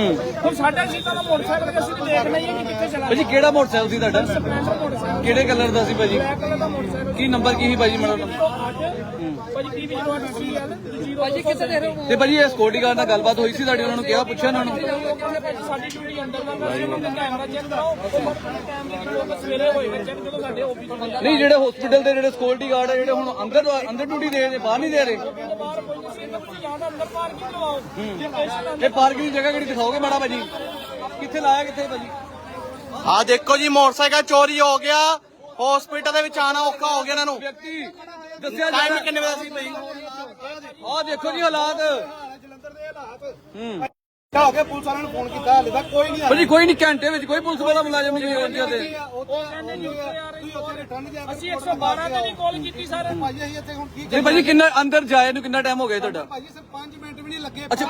Hum. ਹੁਣ ਸਾਡੇ ਸੀਟਾਂ ਦਾ ਮੋਟਰਸਾਈਕਲ ਅਸੀਂ ਤੇ ਦੇਖ ਨਹੀਂ ਹੈ ਕਿ ਕਿੱਥੇ ਚਲਾ ਭਾਜੀ ਕਿਹੜਾ ਮੋਟਰਸਾਈਕਲ ਸੀ ਤੁਹਾਡਾ? Splendor motorcycle. ਕਿਹੜੇ ਕਲਰ ਦਾ ਸੀ ਭਾਜੀ? ਬਲੈਕ ਕਲਰ ਦਾ ਮੋਟਰਸਾਈਕਲ। ਕੀ ਨੰਬਰ ਕੀ ਸੀ ਭਾਜੀ ਮੈਨੂੰ ਭਾਜੀ ਕੀ ਵੀ ਜਵਾਬ ਸੀ ਯਾਰ ਭਾਜੀ ਕਿੱਥੇ ਦੇ ਰਹੇ ਹੋ ਤੇ ਭਾਜੀ ਇਹ ਸਕਿਉਰਟੀ ਗਾਰਡ ਨਾਲ ਗੱਲਬਾਤ ਹੋਈ ਸੀ ਤੁਹਾਡੀ ਉਹਨਾਂ ਨੂੰ ਕਿਹਾ ਪੁੱਛਿਆ ਉਹਨਾਂ। ਨੂੰ ਸਾਡੀ ਡਿਊਟੀ ਅੰਦਰ ਦਾ ਮੈਂ ਉਹਨਾਂ ਦਾ ਕੈਮਰਾ ਚੈੱਕ ਕਰਾਓ। ਉਹ ਕੈਮਰੇ ਦੀ ਲੋਕ ਸਵੇਰੇ ਹੋਏ ਨੇ ਚੈੱਕ ਜਦੋਂ ਸਾਡੇ ਆਫਿਸ ਤੋਂ ਬੰਦਾ ਨਹੀਂ ਜਿਹੜੇ ਹਸਪੀਟਲ ਦੇ ਜਿਹੜੇ ਸਕਿਉਰਟੀ ਗਾਰਡ ਆ ਜਿਹੜੇ ਹੁਣ ਅੰਦਰ ਅੰਦਰ ਡਿਊਟੀ ਦੇ ਰਹੇ ਬਾਹਰ ਨਹੀਂ ਦੇ ਰਹੇ। ਬਾਹਰ ਕੋਈ ਨਹੀਂ ਸੀ ਇਹਨਾਂ ਤੁਸੀਂ ਜਾਣਾ ਅੰਦਰ ਪਾਰਕਿੰਗ ਲਵਾਓ ਜੇ ਪੇਸ਼ੈਂਟ ਇਹ ਪਾਰਕਿੰਗ ਦੀ ਜਗ੍ਹਾ ਕਿਹੜੀ ਦਿਖਾਓਗੇ ਮਾੜਾ ਭਾਜੀ? ਕਿੱਥੇ ਲਾਇਆ ਕਿੱਥੇ ਭਾਜੀ? ਆ ਦੇਖੋ ਜੀ ਮੋਟਰਸਾਈਕਲ ਚੋਰੀ ਹੋ ਗਿਆ। ਹਸਪੀਟਲ ਦੇ ਵਿੱਚ ਆਣਾ ਔਖਾ ਹੋ ਗਿਆ ਇਹਨਾਂ ਨੂੰ। ਵਿਅਕਤੀ ਦੱਸਿਆ ਟਾਈਮ ਜਾ ਕਿੰਨੇ ਵਜੇ ਸੀ ਭਾਈ ਆਹ ਦੇਖੋ ਜੀ ਹਾਲਾਤ। ਜਲੰਧਰ ਦੇ ਹਾਲਾਤ। ਕਿਆ ਹੋ ਗਿਆ ਪੁਲਿਸ ਵਾਲਿਆਂ ਨੂੰ ਫੋਨ ਕੀਤਾ ਹਾਲੇ ਤੱਕ ਕੋਈ ਨਹੀਂ ਭਾਜੀ ਕੋਈ ਨਹੀਂ ਘੰਟੇ ਵਿੱਚ ਕੋਈ ਪੁਲਿਸ ਵਾਲਾ ਮੁਲਾਜ਼ਮ ਨਹੀਂ ਆਉਂਦਾ ਤੇ ਅਸੀਂ 112 ਤੇ ਵੀ ਕਾਲ ਕੀਤੀ ਸਰ ਭਾਜੀ ਅਸੀਂ ਇੱਥੇ ਹੁਣ ਕੀ ਨਹੀਂ ਭਾਜੀ ਕਿੰਨਾ ਅੰਦਰ ਜਾਏ ਨੂੰ ਕਿੰਨਾ ਟਾਈਮ ਹੋ ਗਿਆ ਤੁਹਾਡਾ? ਭਾਜੀ ਸਿਰ 5 ਮਿੰਟ ਵੀ ਨਹੀਂ ਲੱਗੇ। ਅੱਛਾ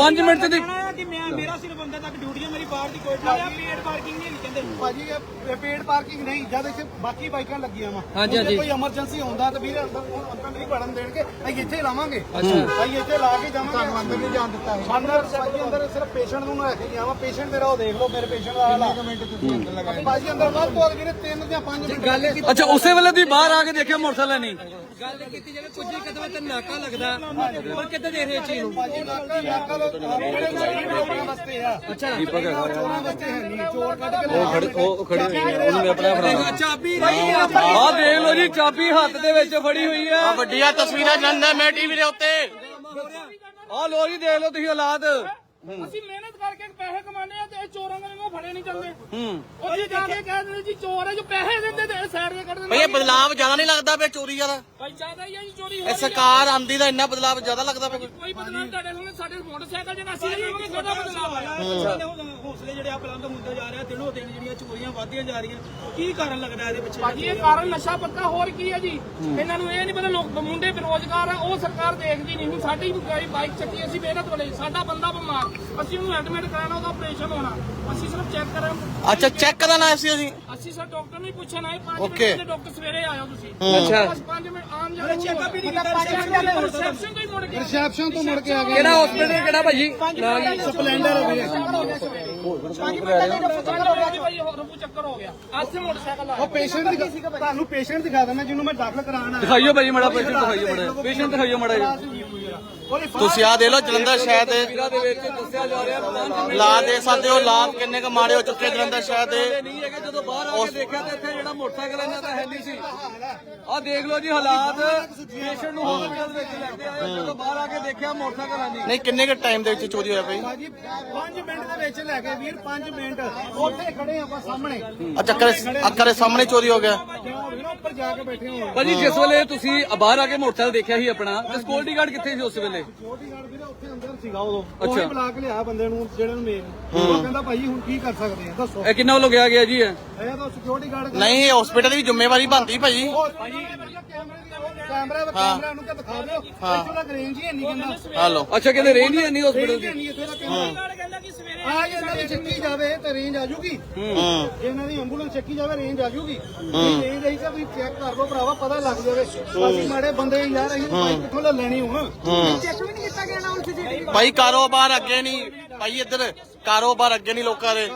5 ਮਿੰਟ ਤੇ ਕਿ ਮੈਂ ਮੇਰਾ ਸਿਰਫ ਅੰਦਰ ਤੱਕ ਡਿਊਟੀ ਹੈ ਮੇਰੀ ਬਾਹਰ ਦੀ ਕੋਈ ਨਹੀਂ ਪੇਡ ਪਾਰਕਿੰਗ ਨਹੀਂ ਕਹਿੰਦੇ। ਭਾਜੀ ਇਹ ਪੇਡ ਪਾਰਕਿੰਗ ਨਹੀਂ ਜਦ ਇੱਥੇ ਬਾਕੀ ਬਾਈਕਾਂ ਲੱਗੀਆਂ ਵਾ। ਹਾਂਜੀ, ਹਾਂਜੀ। ਕੋਈ ਐਮਰਜੈਂਸੀ ਹੁੰਦਾ ਤਾਂ ਵੀਰ ਅੰਦਰ ਅੰਦਰ ਨਹੀਂ ਵੜਨ ਦੇਣਗੇ ਅਸੀਂ ਇੱਥੇ ਲਾਵਾਂਗੇ। ਅਸੀਂ ਇੱਥੇ ਲਾ ਕੇ ਜਾਵਾਂਗੇ। ਤੁਹਾਨੂੰ ਅੰਦਰ ਨਹੀਂ ਜਾਣ ਦਿੱਤਾ। ਅੰਦਰ ਭਾਜੀ ਅੰਦਰ ਸਿਰਫ ਪੇਸ਼ੈਂਟ ਨੂੰ ਲੈ ਕੇ ਗਿਆ ਵਾ ਪੇਸ਼ੈਂਟ ਮੇਰਾ ਉਹ ਦੇਖ ਲਓ ਮੇਰੇ ਪੇਸ਼ੈਂਟ ਦਾ ਹਾਲ ਮਿੰਟ ਤੁਸੀਂ ਅੰਦਰ ਲਗਾਏ? ਭਾਜੀ ਅੰਦਰ ਵੱਧ ਤੋਂ ਵੱਧ ਵੀਰੇ 3 ਜਾਂ 5 ਮਿੰਟ ਗੱਲ ਅੱਛਾ ਉਸੇ ਵੇਲੇ ਤੁਸੀਂ ਬਾਹਰ ਆ ਕੇ ਦੇਖਿਆ ਮੋਟਰਸਾਈਕਲ ਨਹੀਂ? ਗੱਲ ਕੀਤੀ ਜਾਵੇ ਕੁਝ ਕਦਮ ਤੇ ਨਾਕਾ ਲੱਗਦਾ। ਪਰ ਕਿੱਦਾਂ ਦੇਖ ਰਹੇ ਚੀਜ਼ ਨੂੰ? ਭਾਜੀ ਨਾਕਾ ਨਾਕਾ ਲੋ ਚੋਰਾਂ ਵਾਸਤੇ ਆ। ਅੱਛਾ। ਦੀਪਕ ਚੋਰਾਂ ਵਾਸਤੇ ਹੈ ਨਹੀਂ। ਚੋਰ ਕੱਢ ਕੇ ਉਹ ਖੜੇ ਉਹ ਖੜੇ ਹੋਏ ਨੇ ਉਹਨਾਂ ਆਪਣਾ ਫੜਾ। ਚਾਬੀ ਆਹ ਦੇਖ ਲਓ ਜੀ ਚਾਬੀ ਹੱਥ ਦੇ ਵਿੱਚ ਫੜੀ ਹੋਈ ਆ ਆ ਵੱਡੀਆਂ ਤਸਵੀਰਾਂ ਜਲੰਧਰ ਮੈਂ ਟੀਵੀ ਦੇ ਉੱਤੇ। ਆਹ ਲੋ ਜੀ ਦੇਖ ਲਓ ਤੁਸੀਂ ਹਾਲਾਤ। ਅਸੀਂ ਮਿਹਨਤ ਕਰਕੇ ਪੈਸੇ ਕਮਾਉਂਦੇ ਆ ਤੇ ਇਹ ਚੋਰਾਂ ਦੇ ਵਾਂਗੂ ਫੜੇ ਨਹੀਂ ਜਾਂਦੇ। ਹੂੰ। ਉਹ ਜੀ ਜਾ ਕੇ ਕਹਿ ਦਿੰਦੇ ਜੀ ਚੋਰ ਹੈ ਜੋ ਪੈਸੇ ਦਿੰਦੇ ਤੇ ਸਾਈਡ ਤੇ ਕੱਢ ਦਿੰਦੇ। ਭਈ ਇਹ ਬਦਲਾਵ ਜ਼ਿਆਦਾ ਨਹੀਂ ਲੱਗਦਾ ਪਿਆ ਚੋਰੀ ਜ਼ਿਆਦਾ ਭਾਈ ਜ਼ਿਆਦਾ ਹੀ ਹੈ ਜੀ ਚੋਰੀ ਹੋ ਇਹ ਰਹੀ ਹੈ। ਸਰਕਾਰ ਆਂਦੀ ਦਾ ਇੰਨਾ ਬਦਲਾਵ ਜ਼ਿਆਦਾ ਲੱਗਦਾ ਪਿਆ ਕੋਈ? ਕੋਈ ਬਦਲਾਅ ਤੁਹਾਡੇ ਸਾਹਮਣੇ ਸਾਡੇ ਮੋਟਰਸਾਈਕਲ ਜਿਹੜਾ ਅਸੀਂ ਲਵਾਂਗੇ ਕਿਹਦਾ ਬਦਲਾਅ ਆਇਆ ਹੌਸਲੇ ਜਿਹੜੇ ਆ ਬਲੰਦ ਹੁੰਦੇ ਜਾ ਰਹੇ ਆ ਦਿਨੋਂ ਦਿਨ ਜਿਹੜੀਆਂ ਚੋਰੀਆਂ ਵਧਦੀਆਂ ਜਾ ਰਹੀਆਂ ਕੀ ਕਾਰਨ ਲੱਗਦਾ ਇਹਦੇ ਪਿੱਛੇ? ਭਾਜੀ ਇਹ ਕਾਰਨ ਨਸ਼ਾ ਪੱਤਾ ਹੋਰ ਕੀ ਹੈ ਜੀ? ਇਹਨਾਂ ਨੂੰ ਇਹ ਨਹੀਂ ਪਤਾ ਲੋਕ ਮੁੰਡੇ ਬੇਰੋਜ਼ਗਾਰ ਆ ਉਹ ਸਰਕਾਰ ਦੇਖਦੀ ਨਹੀਂ। ਹੁਣ ਸਾਡੀ ਗਾਈ ਬਾਈਕ ਚੱਕੀ ਅਸੀਂ ਮਿਹਨਤ ਵਾਲੇ ਸਾਡਾ ਬੰਦਾ ਬਿਮਾਰ। ਅਸੀਂ ਉਹਨੂੰ ਐਡਮਿਟ ਕਰਾਉਣਾ ਉਹਦਾ ਆਪਰੇਸ਼ਨ ਹੋਣਾ। ਅਸੀਂ ਸਿਰਫ ਚੈੱਕ ਕਰਾਂ ਅੱਛਾ ਚੈੱਕ ਕਰਨ ਆਏ ਸੀ ਅਸੀਂ? ਅਸੀਂ ਸਰ ਡਾਕਟਰ ਨੂੰ ਹੀ ਪੁੱਛਣਾ ਹੈ 5 Okay. ਮਿੰਟ ਦੇ ਡਾਕਟਰ ਸਵੇਰੇ ਆਇਓ ਤੁਸੀਂ। ਅੱਛਾ। ਬਸ 5 ਮਿੰਟ ਆਮ ਜਾਣਾ ਚੈੱਕਅਪ ਹੀ ਨਹੀਂ ਕੀਤਾ ਰਿਸੈਪਸ਼ਨ ਤੋਂ ਹੀ ਮੁੜ ਕੇ ਰਿਸੈਪਸ਼ਨ ਤੋਂ ਮੁੜ ਕੇ ਆ ਗਏ ਕਿਹੜਾ ਹਸਪੀਟਲ ਕਿਹੜਾ ਭਾਜੀ? ਸਪਲੈਂਡਰ ਹੋ ਗਿਆ। ਰਫੂ ਚੱਕਰ ਹੋ ਗਿਆ। ਅੱਜ ਸੇ ਮੋਟਰਸਾਈਕਲ ਉਹ ਪੇਸ਼ੈਂਟ ਦਿਖਾ ਤੁਹਾਨੂੰ ਪੇਸ਼ੈਂਟ ਦਿਖਾ ਦਿੰਦਾ ਜਿਹਨੂੰ ਮੈਂ ਦਾਖਲ ਕਰਾਉਣਾ ਦਿਖਾਈਓ ਭਾਜੀ ਮਾੜਾ ਪੇਸ਼ੈਂਟ ਦਿਖਾਈਓ ਮਾੜਾ ਪੇਸ਼ੈਂਟ ਦਿਖਾਈਓ ਮਾੜਾ ਜੀ ਤੁਸੀਂ ਆ ਦੇ ਲਓ ਜਲੰਧਰ ਸ਼ਹਿਰ ਦੇ ਵੀਰਾਂ ਦੇ ਵਿੱਚ ਲਾ ਦੇ ਸਕਦੇ ਹੋ ਲਾਭ ਕਿੰਨੇ ਕ ਮਾੜੇ ਹੋ ਚੁੱਕੇ ਜਲੰਧਰ ਸ਼ਹਿਰ ਦੇ। ਨਹੀਂ ਹੈਗੇ ਜਦੋਂ ਬਾਹਰ ਆ ਕੇ ਦੇਖਿਆ ਤੇ ਇੱਥੇ ਜਿਹੜਾ ਮੋਟਰਸਾਈਕਲ ਇਹਨਾਂ ਦਾ ਹੈ ਨਹੀਂ ਸੀ। ਆਹ ਦੇਖ ਲਓ ਜੀ ਹਾਲਾਤ ਪੇਸ਼ੈਂਟ ਨੂੰ ਹਸਪੀਟਲ ਵਿੱਚ ਲੈ ਕੇ ਆਏ ਜਦੋਂ ਬਾਹਰ ਆ ਕੇ ਦੇਖਿਆ ਮੋਟਰਸਾਈਕਲ ਹੈ ਨਹੀਂ। ਨਹੀਂ ਕਿੰਨੇ ਕ ਟਾਈਮ ਦੇ ਵਿੱਚ ਚੋਰੀ ਹੋਇਆ ਭਾਈ? ਭਾਜੀ 5 ਮਿੰਟ ਦੇ ਵਿੱਚ ਲੈ ਕੇ ਵੀਰ 5 ਮਿੰਟ। ਉੱਥੇ ਖੜੇ ਆਪਾਂ ਸਾਹਮਣੇ। ਅੱਛਾ ਕਰੇ ਅੱਖਾਂ ਦੇ ਸਾਹਮਣੇ ਚੋਰੀ ਹੋ ਗਿਆ। ਵੀਰ ਉੱਪਰ ਜਾ ਕੇ ਬੈਠੇ ਹੋ ਭਾਜੀ ਜਿਸ ਵੇਲੇ ਤੁਸੀਂ ਬਾਹਰ ਆ ਕੇ ਮੋਟਰਸਾਈਕਲ ਦੇਖਿਆ ਸੀ ਆਪਣਾ ਤੇ ਸਕਿਉਰਟੀ ਗਾਰਡ ਕਿੱਥੇ ਸੀ ਉਸ ਵੇਲੇ? ਸਿਕਿਉਰਿਟੀ ਗਾਰਡ ਵੀਰੇ ਉੱਥੇ ਅੰਦਰ ਸੀਗਾ ਉਦੋਂ। ਅੱਛਾ। ਉਹੀ ਬੁਲਾ ਕੇ ਲਿਆ ਬੰਦੇ ਨੂੰ ਜਿਹੜੇ ਨੂੰ ਮੇਨ ਉਹ ਕਹਿੰਦਾ ਭਾਈ ਹੁਣ ਕੀ ਕਰ ਸਕਦੇ ਆ? ਦੱਸੋ। ਇਹ ਕਿੰਨਾ ਵੱਲੋਂ ਗਿਆ ਗਿਆ ਜੀ ਇਹ? ਇਹ ਤਾਂ ਸਿਕਿਉਰਿਟੀ ਗਾਰਡ ਨਹੀਂ ਹਸਪੀਟਲ ਦੀ ਵੀ ਜ਼ਿੰਮੇਵਾਰੀ ਬਣਦੀ ਭਾਈ। ਕੈਮਰਾ ਕੈਮਰਾ ਨੂੰ ਕਿ ਦਿਖਾ ਦਿਓ। ਇੱਥੋਂ ਦਾ ਰੇਂਜ ਹੀ ਨਹੀਂ ਕਹਿੰਦਾ। ਹਲੋ ਅੱਛਾ ਕਹਿੰਦੇ ਰੇਂਜ ਹੀ ਨਹੀਂ ਹਸਪੀਟਲ ਰੇਂਜ ਦੀ? ਆ ਜੇ ਇਹਨਾਂ ਦੀ ਚੱਕੀ ਜਾਵੇ ਤਾਂ ਰੇਂਜ ਆ ਜੂਗੀ ਹੂੰ। ਜੇ ਇਹਨਾਂ ਦੀ ਐਂਬੂਲੈਂਸ ਚੱਕੀ ਜਾਵੇ ਰੇਂਜ ਆ ਜੂਗੀ ਰੇਂਜ ਆਈ ਤਾਂ ਤੁਸੀਂ ਚੈੱਕ ਕਰ ਲਓ ਭਰਾਵਾ ਪਤਾ ਲੱਗ ਜਾਵੇ। ਅਸੀਂ ਮਾੜੇ ਬੰਦੇ ਯਾਰ ਅਸੀਂ ਬਾਈਕ ਕਿੱਥੋਂ ਲੈ ਲੈਣੀ ਹੁਣ? ਚੈੱਕ ਵੀ ਨਹੀਂ ਕੀਤਾ ਗਿਆ ਨਾ ਉਸ ਜੀ ਭਾਈ ਕਾਰੋਬਾਰ ਅੱਗੇ ਨਹੀਂ। ਭਾਈ ਇੱਧਰ ਕਾਰੋਬਾਰ ਅੱਗੇ ਨਹੀਂ ਲੋਕਾਂ ਦੇ।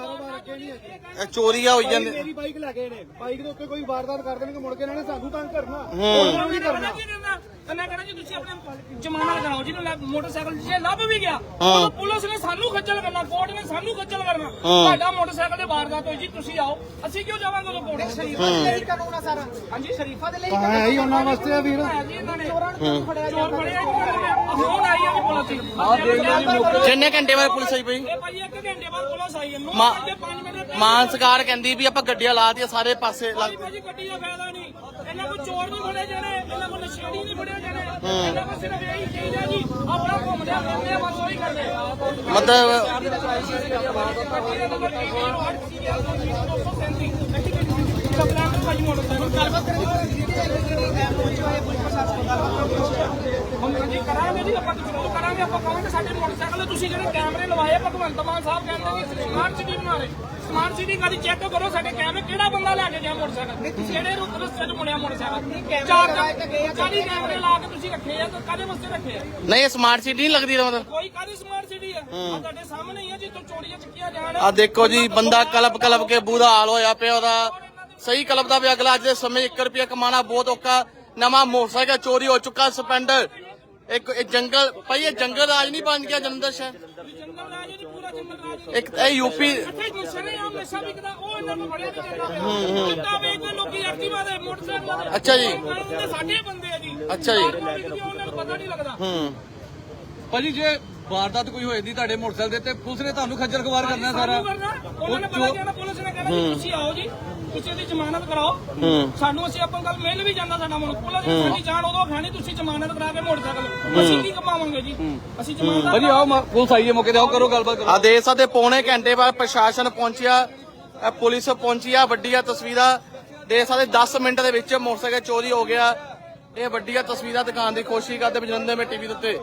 ਇਹ ਚੋਰੀਆਂ ਹੋਈ ਜਾਂਦੇ ਮੇਰੀ ਬਾਈਕ ਲੈ ਗਏ ਨੇ। ਬਾਈਕ ਦੇ ਉੱਤੇ ਕੋਈ ਵਾਰਦਾਤ ਕਰ ਦੇਣਗੇ ਮੁੜ ਕੇ ਇਹਨਾਂ ਨੇ ਸਾਨੂੰ ਤੰਗ ਕਰਨਾ। ਉਹਨਾਂ ਨੂੰ ਨਹੀਂ ਕਰਨਾ ਕੀ ਦਿੰਦਾ ਕਹਿੰਦਾ ਕਹਿੰਦਾ ਜੀ ਤੁਸੀਂ ਆਪਣਾ ਜਮਾਨਾ ਲਗਾਓ ਜਿਹਨੂੰ ਲੱਭ- ਮੋਟਰਸਾਈਕਲ ਜੇ ਲੱਭ ਵੀ ਗਿਆ ਉਹ ਪੁਲਿਸ ਨੇ ਸਾਨੂੰ ਖੱਜਲ ਕਰਨਾ ਕੋਰਟ ਨੇ ਸਾਨੂੰ ਖੱਜਲ ਕਰਨਾ। ਤੁਹਾਡਾ ਮੋਟਰਸਾਈਕਲ ਦੇ ਵਾਰਦਾਤ ਹੋਈ ਜੀ ਤੁਸੀਂ ਆਓ। ਅਸੀਂ ਕਿਉਂ ਜਾਵਾਂਗੇ ਉਹ ਕੋਰਟ? ਸ਼ਰੀਫਾ ਦੇ ਲਈ ਕਾਨੂੰਨ ਆ ਸਾਰਾ। ਹਾਂਜੀ ਸ਼ਰੀਫਾ ਦੇ ਲਈ ਹਾਂ ਹੈ ਹੀ ਉਹਨਾਂ ਵਾਸਤੇ ਆ ਵੀਰ। ਹੈ ਜੀ ਇਹਨਾਂ ਨੇ ਚੋਰਾਂ ਨੂੰ ਫੜਿਆ ਚੋਰ ਫੜਿਆ ਹੁਣ ਆਈ ਆ ਜੀ ਪੁਲਿਸ ਆਹ ਦੇਖ ਲਓ ਜੀ ਮੌਕੇ ਕਿੰਨੇ ਘੰਟੇ ਬਾਅਦ ਪੁਲਿਸ ਆਈ ਭਾਈ ਇਹ ਭਾਈ ਇੱਕ ਘੰਟੇ ਬਾਅਦ ਪੁਲਿਸ ਆਈ ਹੈ। 9 ਮਾਂ- ਘੰਟੇ 5 ਮਿੰਟ ਮਾਨ ਸਰਕਾਰ ਕਹਿੰਦੀ ਵੀ ਆਪਾਂ ਗੱਡੀਆਂ ਲਾਤੀਆਂ ਸਾਰੇ ਪਾਸੇ ਲੱਗ- ਗੱਡੀ ਦਾ ਫਾਇਦਾ ਨਹੀਂ। ਇਹਨਾਂ ਕੋਲ ਚੋਰ ਨਹੀਂ ਫੜੇ ਜਾਣੇ ਇਹਨਾਂ ਕੋਲ ਨਸ਼ੇੜੀ ਨਹੀਂ ਫੜੇ ਜਾਣੇ। ਇਹਨਾਂ ਕੋਲ ਸਿਰਫ ਇਹੀ ਚੀਜ਼ ਹੈ ਜੀ ਆਪਣਾ ਘੁੰਮਦੇ ਆ ਫਿਰਦੇ ਆ ਬਸ ਉਹੀ ਕਰਦੇ। ਆ ਮਤਲਬ ਗੱਡੀ ਦਾ ਨੰਬਰ ਕੀ ਹੈ 8 ਸੀਰੀਅਲ 237 ਸਪਲੈਂਡਰ ਭਾਜੀ ਮੋਟਰਸਾਈਕਲ ਗੱਲਬਾਤ ਹੁਣ ਜੀ ਕਰਾਂਗੇ ਜੀ ਆਪਾਂ ਜ਼ਰੂਰ ਕਰਾਂਗੇ ਆਪਾਂ ਕਹਾਂਗੇ ਸਾਡੇ ਮੋਟਰਸਾਈਕਲ ਤੇ ਤੁਸੀਂ ਜਿਹੜੇ ਕੈਮਰੇ ਲਵਾਏ ਭਗਵੰਤ ਮਾਨ ਸਾਹਿਬ ਕਹਿੰਦੇ ਕਿ ਸਮਾਰਟ ਸਿਟੀ ਬਣਾ ਰਹੇ ਸਮਾਰਟ ਸਿਟੀ ਕਦੀ ਚੈੱਕ ਕਰੋ ਸਾਡੇ ਕੈਮਰੇ ਕਿਹੜਾ ਬੰਦਾ ਲੈ ਕੇ ਗਿਆ ਮੋਟਰਸਾਈਕਲ? ਕਿਹੜੇ ਰੁਕ ਰਸਤੇ 'ਚ ਮੁੜਿਆ ਮੋਟਰਸਾਈਕਲ। ਚਾਰ ਕੈਮਰੇ ਲਾ ਕੇ ਤੁਸੀਂ ਰੱਖੇ ਆ ਤਾਂ ਕਾਦੇ ਵਾਸਤੇ ਰੱਖੇ ਆ? ਨਹੀਂ ਇਹ ਸਮਾਰਟ ਸਿਟੀ ਨਹੀਂ ਲੱਗਦੀ ਮਤਲਬ। ਕੋਈ ਕਾਦੀ ਸਮਾਰਟ ਸਿਟੀ ਆ? ਆ ਤੁਹਾਡੇ ਸਾਹਮਣੇ ਹੀ ਆ ਜਿੱਥੋਂ ਚੋਰੀਆਂ ਚੱਕੀਆਂ ਜਾਣ। ਆ ਦੇਖੋ ਜੀ ਬੰਦਾ ਕਲਪ ਕਲਪ ਕੇ ਬੁਰਾ ਹਾਲ ਹੋਇਆ ਪਿਆ ਉਹਦਾ। ਸਹੀ ਕਲਪਦਾ ਪਿਆ ਅਗਲਾ ਅੱਜ ਦੇ ਸਮੇਂ 1 ਰੁਪਿਆ ਕਮਾਣਾ ਬਹੁਤ ਔਖਾ। ਨਵਾਂ ਮੋਟਰਸਾਈਕਲ ਚੋਰੀ ਹੋ ਚੁੱਕਾ ਸਪੈਂਡਰ। ਇੱਕ ਇਹ ਜੰਗਲ ਭਾਈ ਇਹ ਜੰਗਲ ਰਾਜ ਨਹੀਂ ਬਣ ਗਿਆ ਜਲੰਧਰ ਸ਼ਹਿਰ। ਜੰਗਲ ਰਾਜ ਜੀ ਪੂਰਾ ਜੰਗਲ ਰਾਜ ਇੱਕ ਇਹ ਯੂਪੀ ਇੱਥੇ ਗੁੱਸਰੇ ਆ ਨਸ਼ਾ ਵਿਕਦਾ ਉਹ ਇਹਨਾਂ ਨੂੰ ਫੜਿਆ ਨਹੀਂ ਜਾਂਦਾ। ਕਿੱਦਾਂ ਵੇਚਦੇ ਲੋਕੀ ਐਕਟਿਵਾ ਦੇ ਮੋਟਰਸਾਈਕਲਾਂ ਦੇ। ਅੱਛਾ ਜੀ। ਦੇ ਸਾਡੇ ਬੰਦੇ ਆ ਜੀ। ਅੱਛਾ ਜੀ। ਆਟੋ ਵਿਕਦੀ ਆ, ਉਹਨਾਂ ਨੂੰ ਪਤਾ ਨਹੀਂ ਲੱਗਦਾ। ਹੂੰ। ਭਾਜੀ ਜੇ ਵਾਰਦਾਤ ਕੋਈ ਹੋਏਦੀ ਤੁਹਾਡੇ ਮੋਟਰਸਾਈਕਲ ਦੇ ਤੇ ਪੁਲਿਸ ਨੇ ਤੁਹਾਨੂੰ ਖੱਜਲ ਖਵਾਰ ਕਰਨਾ ਸਾਰਾ। ਸਾਨੂੰ ਕਰਨਾ, ਉਹਨਾਂ ਨੇ ਪਤਾ ਕਿਹਾ ਪੁਲਿਸ ਨੇ ਕਹਿਣਾ ਜੀ ਤੁਸੀਂ ਆਓ ਜੀ। ਤੁਸੀਂ ਇਹਦੀ ਜ਼ਮਾਨਤ ਕਰਾਓ। ਸਾਨੂੰ ਅਸੀਂ ਆਪਾਂ ਕੱਲ ਮਿਲ ਵੀ ਜਾਂਦਾ ਸਾਡਾ ਮੁਲਕ। ਪੁਲਿਸ ਨੇ ਸਾਡੀ ਜਾਨ ਉਦੋਂ ਖਾਣੀ ਤੁਸੀਂ ਜ਼ਮਾਨਤ ਕਰਾ ਕੇ ਮੋਟਰਸਾਈਕਲ ਅਸੀਂ ਕੀ ਕਮਾਵਾਂਗੇ ਜੀ? ਅਸੀਂ ਜ਼ਮਾਨਤ ਭਾਜੀ ਆਓ ਪੁਲਿਸ ਆਈਏ ਮੌਕੇ ਤੇ ਆਓ ਕਰੋ ਗੱਲਬਾਤ ਕਰੋ। ਆ ਦੇਖ ਸਕਦੇ ਪੌਣੇ ਘੰਟੇ ਬਾਅਦ ਪ੍ਰਸ਼ਾਸਨ ਪਹੁੰਚਿਆ। ਇਹ ਪੁਲਿਸ ਪਹੁੰਚੀ ਆ ਵੱਡੀਆਂ ਤਸਵੀਰਾਂ। ਦੇਖ ਸਕਦੇ 10 ਮਿੰਟ ਦੇ ਵਿੱਚ ਮੋਟਰਸਾਈਕਲ ਚੋਰੀ ਹੋ ਗਿਆ। ਇਹ ਵੱਡੀਆਂ ਤਸਵੀਰਾਂ ਦਿਖਾਉਣ ਦੀ ਕੋਸ਼ਿਸ਼ ਕਰਦੇ ਬਜਰੰਦੇ ਮੇ ਟੀਵੀ ਦੇ ਉੱਤੇ।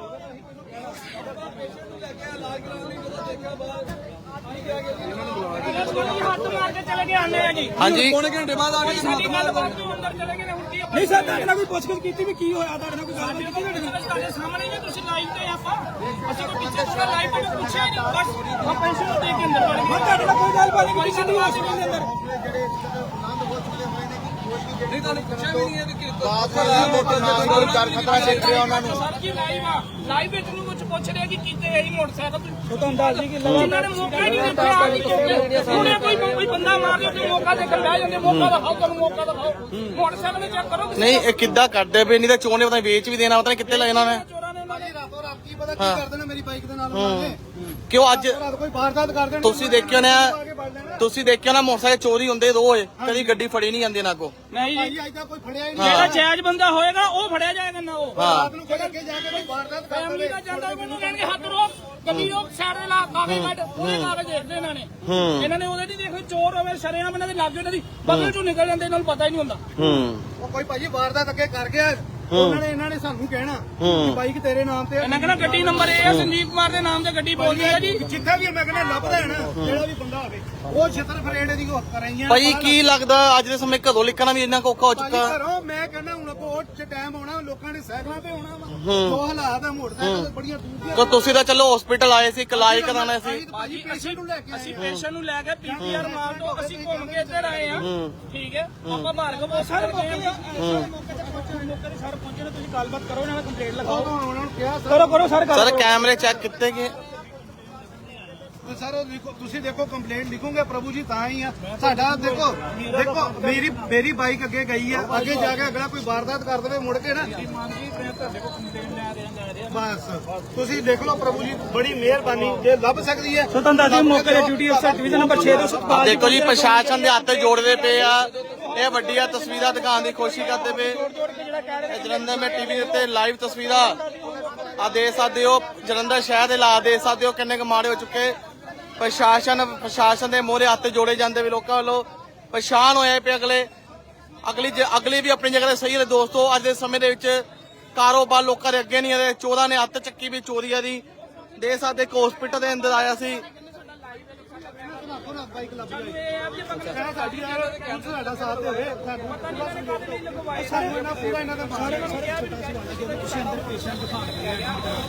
ਹੱਥ ਮਾਰ ਕੇ ਚਲੇ ਗਏ ਆਨੇ ਆ ਜੀ। ਹਾਂਜੀ। ਪੌਣੇ ਘੰਟੇ ਬਾਅਦ ਆ ਕੇ ਸਾਡੀ ਗੱਲ ਬਾਤ ਤੋਂ ਅੰਦਰ ਚਲੇ ਗਏ ਨੇ ਆਪਾਂ ਨਹੀਂ ਸਰ ਤੁਹਾਡੇ ਨਾਲ ਕੋਈ ਪੁੱਛਗਿੱਛ ਕੀਤੀ ਵੀ ਕੀ ਹੋਇਆ ਤੁਹਾਡੇ ਨਾਲ ਕੋਈ ਗੱਲ ਕੀਤੀ ਤੁਹਾਡੇ ਨਾਲ? ਸਾਹਮਣੇ ਹੀ ਆ, ਤੁਸੀਂ ਲਾਈਵ ਤੇ ਆਪਾਂ। ਅਸੀਂ ਕੋਈ ਪਿੱਛੇ ਥੋੜਾ ਲਾਈਵ ਤੇ ਪੁੱਛਿਆ ਨਹੀਂ ਬਸ ਆ ਪੈਸੇ ਨੂੰ ਦੇ ਕੇ ਅੰਦਰ ਵੜ ਮੈਂ ਗਏ ਤੁਹਾਡੇ ਨਾਲ ਕੋਈ ਗੱਲਬਾਤ ਨਹੀਂ ਕੀਤੀ ਸਿੱਧੂ ਹਸਪਤਾਲ ਦੇ ਅੰਦਰ? ਨਹੀਂ ਤੁਹਾਨੂੰ ਪੁੱਛਿਆ ਵੀ ਨਹੀਂ ਹੈ ਕਿ ਸਰ ਜੀ ਲਾਈਵ ਆ? ਲਾਈਵ ਵਿੱਚ ਨੂੰ ਪੁੱਛ ਰਿਹਾ ਕਿ ਕੀਤੇ ਹੈ ਜੀ ਮੋਟਰਸਾਈਕਲ ਤੇ ਉਹ ਤੁਹਾਨੂੰ ਦੱਸ ਦੀ ਕਿ ਜਿਨ੍ਹਾਂ ਨੇ ਮੌਕਾ ਹੀ ਨਹੀਂ ਦਿੱਤਾ ਆ ਕੇ ਚੁੱਕੇ ਉਹਨੇ ਕੋਈ ਕੋਈ ਬੰਦਾ ਮਾਰ ਲਿਆ ਤੇ ਮੌਕਾ ਦੇ ਕੇ ਬਹਿ ਜਾਂਦੇ ਮੌਕਾ ਦਿਖਾਓ ਤੁਹਾਨੂੰ ਮੌਕਾ ਦਿਖਾਓ। ਮੋਟਰਸਾਈਕਲ ਨੇ ਚੈੱਕ ਕਰੋ ਨਹੀਂ ਇਹ ਕਿੱਦਾਂ ਕਰਦੇ ਪਏ? ਨਹੀਂ ਤਾਂ ਚੋਣੇ ਪਤਾ ਨੀ ਵੇਚ ਵੀ ਦੇਣਾ ਪਤਾ ਨੀ ਕਿੱਥੇ ਲੈ ਜਾਣਾ ਨੇ ਚੋਰਾਂ ਨੇ ਇਹਨਾਂ ਨੇ ਰਾਤੋਂ ਰਾਤ ਕੀ ਪਤਾ ਕੀ ਕਰ ਦੇਣਾ ਮੇਰੀ ਬਾਈਕ ਦੇ ਨਾਲ ਉਹਨਾਂ ਨੇ। ਕਿਉਂ ਅੱਜ ਰਾਤ ਕੋਈ ਵਾਰਦਾਤ ਕਰ ਦੇਣੀ ਤੁਸੀਂ ਦੇਖਿਓ ਨਾ ਤੁਸੀਂ ਦੇਖਿਓ ਨਾ ਮੋਟਰਸਾਈਕਲ ਚੋਰੀ ਹੁੰਦੇ ਰੋਜ਼ ਕਦੀ ਗੱਡੀ ਫੜੀ ਨਹੀਂ ਜਾਂਦੀ ਨਾ ਕੋ ਨਹੀਂ ਜੀ। ਅੱਜ ਤੱਕ ਕੋਈ ਫੜਿਆ ਹੀ ਨਹੀਂ ਜਿਹੜਾ ਜਾਇਜ਼ ਬੰਦਾ ਹੋਏਗਾ ਉਹ ਫੜਿਆ ਜਾਏਗਾ ਨਾ ਉਹ। ਰਾਤ ਨੂੰ ਕੋਈ ਅੱਗੇ ਜਾ ਕੇ ਕੋਈ ਵਾਰਦਾਤ ਕਰ ਫੈਮਿਲੀ ਦੇਵੇ ਦਾ ਜਾਂਦਾ ਮੈਨੂੰ ਕਹਿਣਗੇ ਹੱਥ ਰੋਕ ਗੱਡੀ ਰੋਕ ਸਾਈਡ ਦੇ ਲਾ ਕਾਗਜ਼ ਕੱਢ ਉਹਦੇ ਕਾਗਜ਼ ਦੇਖਦੇ ਇਹਨਾਂ ਨੇ। ਇਹਨਾਂ ਨੇ ਉਹਦੇ ਨਹੀਂ ਦੇਖੋ ਚੋਰ ਹੋਵੇ ਸ਼ਰੇਆਮ ਇਹਨਾਂ ਦੇ ਲੱਗ ਇਹਨਾਂ ਦੀ ਬਗਲ ਚੋਂ ਨਿਕਲ ਜਾਂਦੇ ਇਹਨਾਂ ਨੂੰ ਪਤਾ ਹੀ ਨਹੀਂ ਹੁੰਦਾ। ਹੂੰ। ਉਹ ਕੋਈ ਭਾਜੀ ਵਾਰਦਾਤ ਅੱਗੇ ਕਰ ਗਿਆ। ਉਹਨਾਂ ਨੇ ਇਹਨਾਂ ਨੇ ਸਾਨੂੰ ਕਹਿਣਾ ਕਿ ਬਾਈਕ ਤੇਰੇ ਨਾਮ ਤੇ ਆ। ਇਹਨਾਂ ਕਹਿੰਦਾ ਗੱਡੀ ਨੰਬਰ ਇਹ ਹੈ। ਸੰਜੀਵ ਕੁਮਾਰ ਦੇ ਨਾਮ ਤੇ ਗੱਡੀ ਬੋਲਦੀ ਹੈ ਜੀ। ਜਿੱਥੇ ਵੀ ਮੈਂ ਕਹਿੰਦਾ ਲੱਭਦਾ ਹੈ ਨਾ ਜਿਹੜਾ ਵੀ ਬੰਦਾ ਹੋਵੇ ਉਹ ਛਿੱਤਰ ਫਰੇਡ ਦੀ ਕੋ ਕਰਾਈਆਂ ਭਾਈ ਕੀ ਲੱਗਦਾ ਅੱਜ ਦੇ ਸਮੇਂ ਘਰੋਂ ਲਿਖਣਾ ਵੀ ਇੰਨਾ ਕੁ ਔਖਾ ਹੋ ਭਾਜੀ ਚੁੱਕਾ? ਘਰੋਂ ਮੈਂ ਕਹਿੰਦਾ ਹੁਣ ਕੋਟ ਚ ਟਾਈਮ ਆਉਣਾ ਲੋਕਾਂ ਨੇ ਸਾਈਕਲਾਂ ਤੇ ਆਉਣਾ ਵਾ। ਉਹ ਹਾਲਾਤ ਆ ਮੋਟਰਸਾਈਕਲ ਤੇ ਬੜੀਆਂ ਦੂਰ ਦੀਆਂ ਤਾਂ ਤੁਸੀਂ ਤਾਂ ਚਲੋ ਹਸਪੀਟਲ ਆਏ ਸੀ ਭਾਜੀ ਪੇਸ਼ੈਂਟ ਨੂੰ ਲੈ ਕੇ ਆਏ ਅਸੀਂ ਪੇਸ਼ੈਂਟ ਨੂੰ ਲੈ ਕੇ ਪੀਪੀਆਰ ਮਾਰ ਤੋਂ ਅਸੀਂ ਘੁੰਮ ਕੇ ਇੱਧਰ ਆਏ ਆ। ਠੀਕ ਹੈ। ਆਪਾਂ ਆ ਮੌਕੇ ਤੇ ਪਹੁੰਚੇ ਮੌਕੇ ਤੇ ਸਰ ਪਹੁੰਚੇ ਨੇ ਤੁਸੀਂ ਗੱਲਬਾਤ ਕਰੋ ਇਹਨਾਂ ਨਾਲ ਕੰਪਲੇਂਟ ਲਗਾਓ। ਉਹਨਾਂ ਨੂੰ ਕਿਹਾ ਸਰ ਕਰੋ ਕਰੋ ਸਰ ਸਰ ਕੈਮਰੇ ਚੈੱਕ ਕੀਤੇ ਗਏ। ਸਰ ਲਿਖੋ ਤੁਸੀਂ ਦੇਖੋ ਕੰਪਲੇਂਟ ਲਿਖੋਗੇ ਪ੍ਰਭੂ ਜੀ ਤਾਂ ਹੀ ਆ। ਸਾਡਾ ਦੇਖੋ ਦੇਖੋ ਮੇਰੀ ਮੇਰੀ ਬਾਈਕ ਅੱਗੇ ਗਈ ਆ ਅੱਗੇ ਜਾ ਕੇ ਅਗਲਾ ਕੋਈ ਵਾਰਦਾਤ ਕਰ ਦੇਵੇ ਮੁੜ ਕੇ ਨਾ। ਬਸ ਤੁਸੀਂ ਦੇਖ ਲਓ ਪ੍ਰਭੂ ਜੀ ਬੜੀ ਮਿਹਰਬਾਨੀ ਜੇ ਲੱਭ ਸਕਦੀ ਹੈ ਸੋ ਤੁਹਾਨੂੰ ਦੱਸ ਦਈਏ ਮੌਕੇ ਤੇ ਡਿਊਟੀ ਅਫਸਰ ਡਿਵੀਜ਼ਨ ਨੰਬਰ 6 ਤੋਂ ਸਤਪਾਲ ਦੇਖੋ ਜੀ ਪ੍ਰਸ਼ਾਸਨ ਦੇ ਹੱਥ ਜੋੜਦੇ ਪਏ ਆ। ਇਹ ਵੱਡੀਆਂ ਤਸਵੀਰਾਂ ਦਿਖਾਉਣ ਦੀ ਕੋਸ਼ਿਸ਼ ਕਰਦੇ ਪਏ। ਇਹ ਜਲੰਧਰ ਮੇ ਟੀਵੀ ਉੱਤੇ ਲਾਈਵ ਤਸਵੀਰਾਂ। ਆ ਦੇ ਸਕਦੇ ਹੋ, ਜਲੰਧਰ ਸ਼ਹਿਰ ਦੇ ਲਾ ਦੇ ਸਕਦੇ ਹੋ, ਕਿੰਨੇ ਕੁ ਮਾੜੇ ਹੋ ਚੁੱਕੇ। ਪ੍ਰਸ਼ਾਸਨ ਪ੍ਰਸ਼ਾਸਨ ਦੇ ਮੋਹਰੇ ਹੱਥ ਜੋੜੇ ਜਾਂਦੇ ਵੀ ਲੋਕਾਂ ਵੱਲੋਂ। ਪਰੇਸ਼ਾਨ ਹੋਏ ਪਏ ਅਗਲੇ। ਅਗਲੀ ਜ- ਅਗਲੀ ਵੀ ਆਪਣੀ ਜਗ੍ਹਾ ਤੇ ਸਹੀ ਹੈ ਦੋਸਤੋ, ਅੱਜ ਦੇ ਸਮੇਂ ਦੇ ਵਿੱਚ ਕਾਰੋਬਾਰ ਲੋਕਾਂ ਦੇ ਅੱਗੇ ਨਹੀਂ ਆਦੇ ਚੋਰਾਂ ਨੇ ਹੱਥ ਚੱਕੀ ਵੀ ਚੋਰੀਆਂ ਦੀ। ਦੇ ਸਕਦੇ ਇੱਕ ਹਸਪੀਟਲ ਦੇ ਅੰਦਰ ਆਇਆ ਸੀ। ਬਾਈਕ ਲੱਭ ਜਾਏ। ਕਹਿਣਾ ਸਾਡੀ ਯਾਰ ਪੁਲਿਸ ਸਾਡਾ ਸਾਥ ਦੇਵੇ ਸਾਨੂੰ ਸਾਨੂੰ ਇਹਨਾਂ ਪੂਰਾ ਇਹਨਾਂ ਦਾ ਸਾਰੇ ਜਦੋਂ ਤੁਸੀਂ ਅੰਦਰ ਪੇਸ਼ੈਂਟ ਦਿਖਾਣ ਗਏ